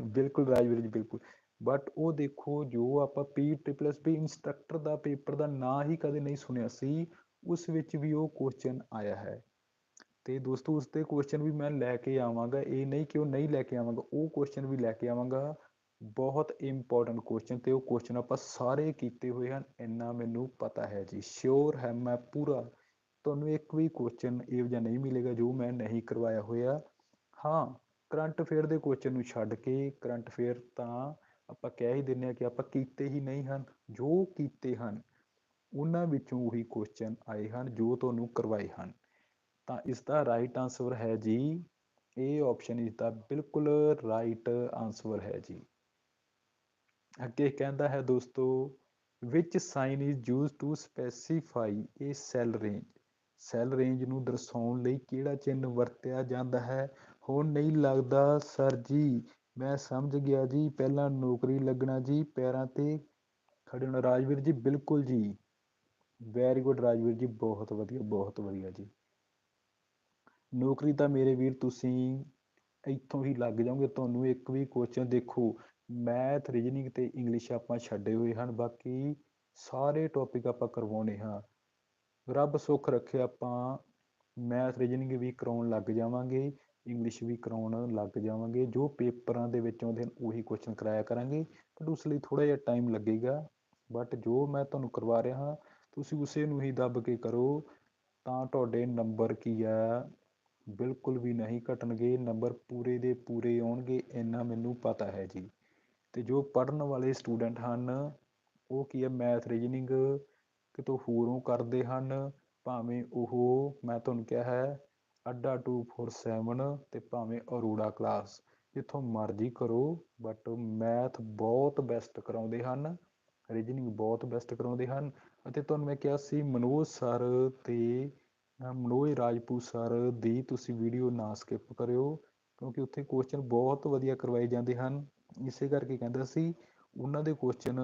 ਬਿਲਕੁਲ ਰਾਜਵੀਰ ਜੀ, ਬਿਲਕੁਲ। ਬਟ ਉਹ ਦੇਖੋ, ਜੋ ਆਪਾਂ P triple S B instructor ਦਾ ਪੇਪਰ ਦਾ ਨਾਂ ਹੀ ਕਦੇ ਨਹੀਂ ਸੁਣਿਆ ਸੀ ਉਸ ਵਿੱਚ ਵੀ ਉਹ ਕੁਐਸਚਨ ਆਇਆ ਹੈ। ਤੇ ਦੋਸਤੋ, ਉਸ ਤੇ ਕੁਐਸਚਨ ਵੀ ਮੈਂ ਲੈ ਕੇ ਆਵਾਂਗਾ। ਇਹ ਨਹੀਂ ਕਿ ਉਹ ਨਹੀਂ ਲੈ ਕੇ ਆਵਾਂਗਾ, ਉਹ ਕੁਐਸਚਨ ਵੀ ਲੈ ਕੇ ਆਵਾਂਗਾ। ਬਹੁਤ ਇੰਪੋਰਟੈਂਟ ਕੁਐਸਚਨ ਤੇ ਉਹ ਕੁਐਸਚਨ ਆਪਾਂ ਸਾਰੇ ਕੀਤੇ ਹੋਏ ਹਨ, ਇੰਨਾ ਮੈਨੂੰ ਪਤਾ ਹੈ ਜੀ। ਸ਼ੋਰ ਹੈ, ਮੈਂ ਪੂਰਾ ਤੁਹਾਨੂੰ ਇੱਕ ਵੀ ਕੁਐਸਚਨ ਇਹੋ ਜਿਹਾ ਨਹੀਂ ਮਿਲੇਗਾ ਜੋ ਮੈਂ ਨਹੀਂ ਕਰਵਾਇਆ ਹੋਇਆ। ਹਾਂ, ਕਰੰਟ ਅਫੇਅਰ ਦੇ ਕੁਐਸਚਨ ਨੂੰ ਛੱਡ ਕੇ ਕਰੰਟ ਅਫੇਅਰ ਤਾਂ ਆਪਾਂ ਕਹਿ ਹੀ ਦਿੰਨੇ ਆ ਕਿ ਆਪਾਂ ਕੀਤੇ ਹੀ ਨਹੀਂ ਹਨ। ਜੋ ਕੀਤੇ ਹਨ ਉਹਨਾਂ ਵਿੱਚੋਂ ਉਹੀ ਕੁਐਸਚਨ ਆਏ ਹਨ ਜੋ ਤੁਹਾਨੂੰ ਕਰਵਾਏ ਹਨ। ਤਾਂ ਇਸ ਦਾ ਰਾਈਟ ਆਨਸਰ ਹੈ ਜੀ ਇਹ ਆਪਸ਼ਨ ਇਸ ਦਾ ਬਿਲਕੁਲ ਰਾਈਟ ਆਨਸਰ ਹੈ ਜੀ। ਅੱਗੇ ਕਹਿੰਦਾ ਹੈ ਦੋਸਤੋ which sign is used to specify a cell range cell range ਨੂੰ ਦਰਸਾਉਣ ਲਈ ਕਿਹੜਾ ਚਿੰਨ੍ਹ ਵਰਤਿਆ ਜਾਂਦਾ ਹੈ? ਹੁਣ ਨਹੀਂ ਲੱਗਦਾ ਸਰ ਜੀ, ਮੈਂ ਸਮਝ ਗਿਆ ਜੀ, ਪਹਿਲਾਂ ਨੌਕਰੀ ਲੱਗਣਾ ਜੀ, ਪੈਰਾਂ ਤੇ ਖੜੇ ਹੋਣਾ। ਰਾਜਵੀਰ ਜੀ, ਬਿਲਕੁਲ ਜੀ। ਵੈਰੀ ਗੁੱਡ ਰਾਜਵੀਰ ਜੀ, ਬਹੁਤ ਵਧੀਆ ਬਹੁਤ ਵਧੀਆ ਜੀ। ਨੌਕਰੀ ਤਾਂ ਮੇਰੇ ਵੀਰ ਤੁਸੀਂ ਇੱਥੋਂ ਹੀ ਲੱਗ ਜਾਓਗੇ, ਤੁਹਾਨੂੰ ਇੱਕ ਵੀ ਕੁਐਸਚਨ ਦੇਖੋ ਮੈਥ ਰੀਜਨਿੰਗ ਤੇ ਇੰਗਲਿਸ਼ ਆਪਾਂ ਛੱਡੇ ਹੋਏ ਹਨ, ਬਾਕੀ ਸਾਰੇ ਟੌਪਿਕ ਆਪਾਂ ਕਰਵਾਉਣੇ ਹਾਂ। ਰੱਬ ਸੁੱਖ ਰੱਖੇ ਆਪਾਂ ਮੈਥ ਰੀਜਨਿੰਗ ਵੀ ਕਰਾਉਣ ਲੱਗ ਜਾਵਾਂਗੇ ਇੰਗਲਿਸ਼ ਵੀ ਕਰਾਉਣ ਲੱਗ ਜਾਵਾਂਗੇ, ਜੋ ਪੇਪਰਾਂ ਦੇ ਵਿੱਚ ਆਉਂਦੇ ਹਨ, ਉਹੀ ਕੁਐਸਚਨ ਕਰਾਇਆ ਕਰਾਂਗੇ। ਬਟ ਉਸ ਲਈ ਥੋੜਾ ਜਿਹਾ ਟਾਈਮ ਲੱਗੇਗਾ ਬਟ ਜੋ ਮੈਂ ਤੁਹਾਨੂੰ ਕਰਵਾ ਰਿਹਾ ਹਾਂ ਤੁਸੀਂ ਉਸੇ ਨੂੰ ਹੀ ਦੱਬ ਕੇ ਕਰੋ, ਤਾਂ ਤੁਹਾਡੇ ਨੰਬਰ ਕੀ ਹੈ ਬਿਲਕੁਲ ਵੀ ਨਹੀਂ ਘਟਣਗੇ, ਨੰਬਰ ਪੂਰੇ ਦੇ ਪੂਰੇ ਆਉਣਗੇ, ਇੰਨਾ ਮੈਨੂੰ ਪਤਾ ਹੈ ਜੀ। ਤੇ ਜੋ ਪੜਨ ਵਾਲੇ ਸਟੂਡੈਂਟ ਹਨ, ਉਹ ਕੀ ਹੈ ਮੈਥ ਰੀਜਨਿੰਗ ਕਿਤੋਂ ਹੋਰੋਂ ਕਰਦੇ ਹਨ, ਭਾਵੇਂ ਉਹ, ਮੈਂ ਤੁਹਾਨੂੰ ਕਿਹਾ ਹੈ, ਅੱਡਾ 247 ਤੇ ਭਾਵੇਂ ਅਰੋੜਾ ਕਲਾਸ ਜਿੱਥੋਂ ਮਰਜ਼ੀ ਕਰੋ ਬਟ ਮੈਥ ਬਹੁਤ ਬੈਸਟ ਕਰਾਉਂਦੇ ਹਨ, ਰੀਜਨਿੰਗ ਬਹੁਤ ਬੈਸਟ ਕਰਾਉਂਦੇ ਹਨ ਅਤੇ ਤੁਹਾਨੂੰ ਮੈਂ ਕਿਹਾ ਸੀ, ਮਨੋਜ ਸਰ ਤੇ ਮਨੋਜ ਰਾਜਪੂਤ ਸਰ ਦੀ ਤੁਸੀਂ ਵੀਡੀਓ ਨਾ ਸਕਿਪ ਕਰਿਓ, ਕਿਉਂਕਿ ਉੱਥੇ ਕੁਐਸਚਨ ਬਹੁਤ ਵਧੀਆ ਕਰਵਾਏ ਜਾਂਦੇ ਹਨ। ਇਸੇ ਕਰਕੇ ਕਹਿੰਦਾ ਸੀ, ਉਹਨਾਂ ਦੇ ਕੁਐਸਚਨ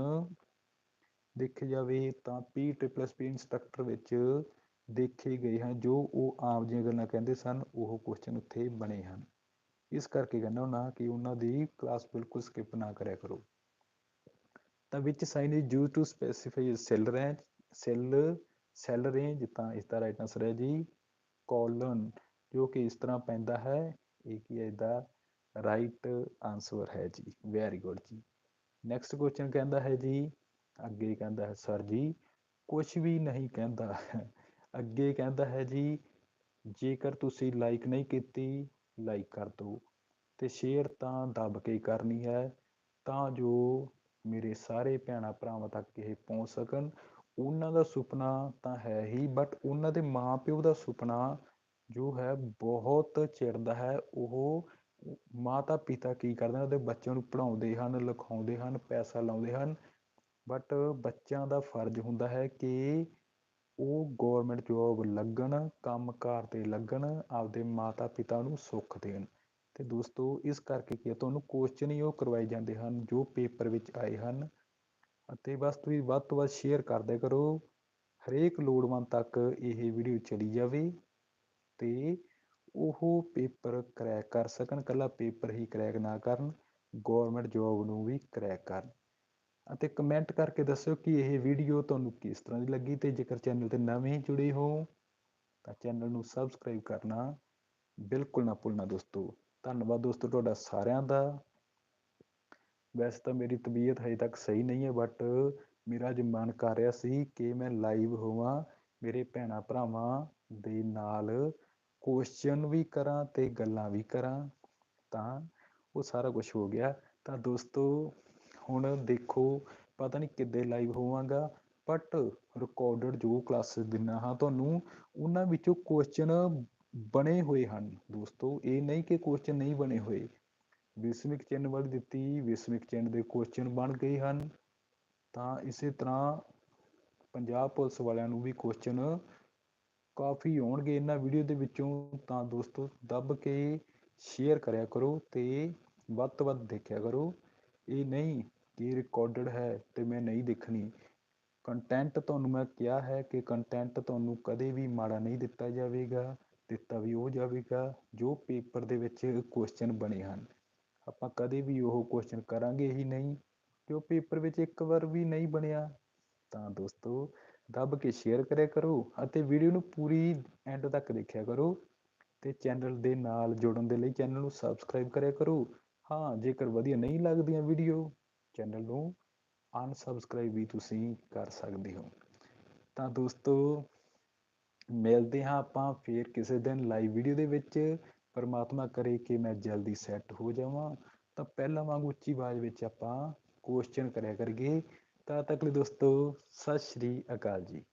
ਦੇਖੇ ਜਾਵੇ ਤਾਂ ਪੀ ਟ੍ਰਿਪਲ ਟ੍ਰਿਪਲਸ ਪੀ ਇੰਸਟ੍ਰਕਟਰ ਵਿੱਚ ਦੇਖੇ ਗਏ ਹਨ, ਜੋ ਉਹ ਆਮ ਜਿਹੀਆਂ ਗੱਲਾਂ ਕਹਿੰਦੇ ਸਨ, ਉਹ ਕੁਐਸਚਨ ਉੱਥੇ ਬਣੇ ਹਨ। ਇਸ ਕਰਕੇ ਕਹਿੰਦਾ ਹੁੰਦਾ ਕਿ ਉਹਨਾਂ ਦੀ ਕਲਾਸ ਬਿਲਕੁਲ ਸਕਿਪ ਨਾ ਕਰਿਆ ਕਰੋ। ਤਾਂ which sign is use to specify cell range cell cell range ਤਾਂ ਇਸ ਦਾ ਰਾਈਟ ਆਨਸਰ ਹੈ ਜੀ ਕੋਲਨ ਜੋ ਕਿ ਇਸ ਤਰ੍ਹਾਂ ਪੈਂਦਾ ਹੈ, ਇਹ ਕੀ ਹੈ ਇਹਦਾ ਰਾਈਟ ਆਨਸਰ ਹੈ ਜੀ ਵੈਰੀ ਗੁੱਡ ਜੀ। ਨੈਕਸਟ ਕੁਐਸਚਨ ਕਹਿੰਦਾ ਹੈ ਜੀ, ਅੱਗੇ ਕਹਿੰਦਾ ਹੈ ਸਰ ਜੀ ਕੁਝ ਵੀ ਨਹੀਂ ਕਹਿੰਦਾ, ਅੱਗੇ ਕਹਿੰਦਾ ਹੈ ਜੀ, ਜੇਕਰ ਤੁਸੀਂ ਲਾਈਕ ਨਹੀਂ ਕੀਤੀ ਲਾਈਕ ਕਰ ਦਿਓ, ਤੇ ਸ਼ੇਅਰ ਤਾਂ ਦੱਬ ਕੇ ਕਰਨੀ ਹੈ, ਤਾਂ ਜੋ ਮੇਰੇ ਸਾਰੇ ਭੈਣਾਂ ਭਰਾਵਾਂ ਤੱਕ ਇਹ ਪਹੁੰਚ ਸਕਣ। ਉਹਨਾਂ ਦਾ ਸੁਪਨਾ ਤਾਂ ਹੈ ਹੀ ਬਟ ਉਹਨਾਂ ਦੇ ਮਾਪਿਓ ਦਾ ਸੁਪਨਾ ਜੋ ਹੈ ਬਹੁਤ ਚਿਰਦਾ ਹੈ। ਉਹ ਮਾਤਾ ਪਿਤਾ ਕੀ ਕਰਦੇ ਨੇ ਉਹਦੇ ਬੱਚਿਆਂ ਨੂੰ ਪੜ੍ਹਾਉਂਦੇ ਹਨ, ਲਿਖਾਉਂਦੇ ਹਨ, ਪੈਸਾ ਲਾਉਂਦੇ ਹਨ। ਬਟ ਬੱਚਿਆਂ ਦਾ ਫਰਜ਼ ਹੁੰਦਾ ਹੈ ਕਿ ਉਹ ਗਵਰਨਮੈਂਟ ਜੋਬ ਲੱਗਣ, ਕੰਮਕਾਰ ਤੇ ਲੱਗਣ, ਆਪਦੇ ਮਾਤਾ ਪਿਤਾ ਨੂੰ ਸੁੱਖ ਦੇਣ। ਤੇ ਦੋਸਤੋ, ਇਸ ਕਰਕੇ ਕੀ ਹੈ ਤੁਹਾਨੂੰ ਕੁਐਸਚਨ ਹੀ ਉਹ ਕਰਵਾਏ ਜਾਂਦੇ ਹਨ ਜੋ ਪੇਪਰ ਵਿੱਚ ਆਏ ਹਨ। ਅਤੇ ਬਸ ਤੁਸੀਂ ਵੱਧ ਤੋਂ ਵੱਧ ਸ਼ੇਅਰ ਕਰਦੇ ਕਰੋ। ਹਰੇਕ ਲੋੜਵੰਦ ਤੱਕ ਇਹ ਵੀਡੀਓ ਚਲੀ ਜਾਵੇ ਤੇ ਉਹ ਪੇਪਰ ਕਰੈਕ ਕਰ ਸਕਣ ਕੱਲਾ ਪੇਪਰ ਹੀ ਕਰੈਕ ਨਾ ਕਰਨ ਗਵਰਨਮੈਂਟ ਜੋਬ ਨੂੰ ਵੀ ਕਰੈਕ ਕਰਨ। ਅਤੇ ਕਮੈਂਟ ਕਰਕੇ ਦੱਸਿਓ ਕਿ ਇਹ ਵੀਡੀਓ ਤੁਹਾਨੂੰ ਕਿਸ ਤਰ੍ਹਾਂ ਦੀ ਲੱਗੀ ਤੇ ਜੇਕਰ ਚੈਨਲ ਤੇ ਨਵੇਂ ਜੁੜੇ ਹੋ ਤਾਂ ਚੈਨਲ ਨੂੰ ਸਬਸਕ੍ਰਾਈਬ ਕਰਨਾ ਬਿਲਕੁਲ ਨਾ ਭੁੱਲਣਾ ਦੋਸਤੋ। ਧੰਨਵਾਦ ਦੋਸਤੋ ਤੁਹਾਡਾ ਸਾਰਿਆਂ ਦਾ। ਵੈਸੇ ਤਾਂ ਮੇਰੀ ਤਬੀਅਤ ਹਜੇ ਤੱਕ ਸਹੀ ਨਹੀਂ ਹੈ ਬਟ ਮੇਰਾ ਅੱਜ ਮਨ ਕਰ ਰਿਹਾ ਸੀ ਕਿ ਮੈਂ ਲਾਈਵ ਹੋਵਾਂ, ਮੇਰੇ ਭੈਣਾਂ ਭਰਾਵਾਂ ਦੇ ਨਾਲ ਕੁਐਸਚਨ ਵੀ ਕਰਾਂ ਤੇ ਗੱਲਾਂ ਵੀ ਕਰਾਂ। ਤਾਂ ਉਹ ਸਾਰਾ ਕੁਝ ਹੋ ਗਿਆ। ਤਾਂ ਦੋਸਤੋ, ਹੁਣ ਦੇਖੋ, ਪਤਾ ਨਹੀਂ ਕਿੱਦੇ ਲਾਈਵ ਹੋਵਾਂਗਾ ਬਟ ਰਿਕਾਰਡਡ ਜੋ ਕਲਾਸਿਸ ਦਿੰਨਾ ਹਾਂ ਤੁਹਾਨੂੰ, ਉਹਨਾਂ ਵਿੱਚੋਂ ਕੁਐਸਚਨ ਬਣੇ ਹੋਏ ਹਨ ਦੋਸਤੋ। ਇਹ ਨਹੀਂ ਕਿ ਕੁਐਸਚਨ ਨਹੀਂ ਬਣੇ ਹੋਏ। ਵਿਸਮਿਕ ਚਿੰਨ੍ਹ ਵਾਲੀ ਦਿੱਤੀ, ਵਿਸਮਿਕ ਚਿੰਨ੍ਹ ਦੇ ਕੁਐਸਚਨ ਬਣ ਗਏ ਹਨ। ਤਾਂ ਇਸੇ ਤਰ੍ਹਾਂ ਪੰਜਾਬ ਪੁਲਿਸ ਵਾਲਿਆਂ ਨੂੰ ਵੀ ਕੁਐਸਚਨ ਕਾਫੀ ਆਉਣਗੇ ਇਹਨਾਂ ਵੀਡੀਓ ਦੇ ਵਿੱਚੋਂ। ਤਾਂ ਦੋਸਤੋ, ਦੱਬ ਕੇ ਸ਼ੇਅਰ ਕਰਿਆ ਕਰੋ ਤੇ ਵੱਧ ਤੋਂ ਵੱਧ ਦੇਖਿਆ ਕਰੋ। ਇਹ ਨਹੀਂ ਕਿ ਰਿਕਾਰਡਡ ਹੈ ਤੇ ਮੈਂ ਨਹੀਂ ਦੇਖਣੀ। ਕੰਟੈਂਟ ਤੁਹਾਨੂੰ ਮੈਂ ਕਿਹਾ ਹੈ ਕਿ ਕੰਟੈਂਟ ਤੁਹਾਨੂੰ ਕਦੇ ਵੀ ਮਾੜਾ ਨਹੀਂ ਦਿੱਤਾ ਜਾਵੇਗਾ। ਦਿੱਤਾ ਵੀ ਉਹ ਜਾਵੇਗਾ, ਜੋ ਪੇਪਰ ਦੇ ਵਿੱਚ ਕੁਐਸਚਨ ਬਣੇ ਹਨ। ਆਪਾਂ ਕਦੇ ਵੀ ਉਹ ਕੁਐਸਚਨ ਕਰਾਂਗੇ ਹੀ ਨਹੀਂ, ਜੋ ਪੇਪਰ ਵਿੱਚ ਇੱਕ ਵਾਰ ਵੀ ਨਹੀਂ ਬਣਿਆ, ਤਾਂ ਦੋਸਤੋ ਦੱਬ ਕੇ ਸ਼ੇਅਰ ਕਰਿਆ ਕਰੋ ਅਤੇ ਵੀਡੀਓ ਨੂੰ ਪੂਰੀ ਐਂਡ ਤੱਕ ਦੇਖਿਆ ਕਰੋ ਤੇ ਚੈਨਲ ਦੇ ਨਾਲ ਜੁੜਨ ਦੇ ਲਈ ਚੈਨਲ ਨੂੰ ਸਬਸਕ੍ਰਾਈਬ ਕਰਿਆ ਕਰੋ। ਹਾਂ, ਜੇਕਰ ਵਧੀਆ ਨਹੀਂ ਲੱਗਦੀਆਂ ਵੀਡੀਓ ਚੈਨਲ ਨੂੰ ਅਨਸਬਸਕ੍ਰਾਈਬ ਵੀ ਤੁਸੀਂ ਕਰ ਸਕਦੇ ਹੋ। ਤਾਂ ਦੋਸਤੋ ਮਿਲਦੇ ਹਾਂ ਆਪਾਂ ਫੇਰ ਕਿਸੇ ਦਿਨ ਲਾਈਵ ਵੀਡੀਓ ਦੇ ਵਿੱਚ। ਪਰਮਾਤਮਾ ਕਰੇ ਕਿ ਮੈਂ ਜਲਦੀ ਸੈੱਟ ਹੋ ਜਾਵਾਂ। ਤਾਂ ਪਹਿਲਾਂ ਵਾਂਗ ਉੱਚੀ ਆਵਾਜ਼ ਵਿੱਚ ਆਪਾਂ ਕੁਐਸਚਨ ਕਰਿਆ ਕਰੀਏ। ਤਾਂ ਤੱਕ ਲਈ ਦੋਸਤੋ, ਸਤਿ ਸ਼੍ਰੀ ਅਕਾਲ ਜੀ।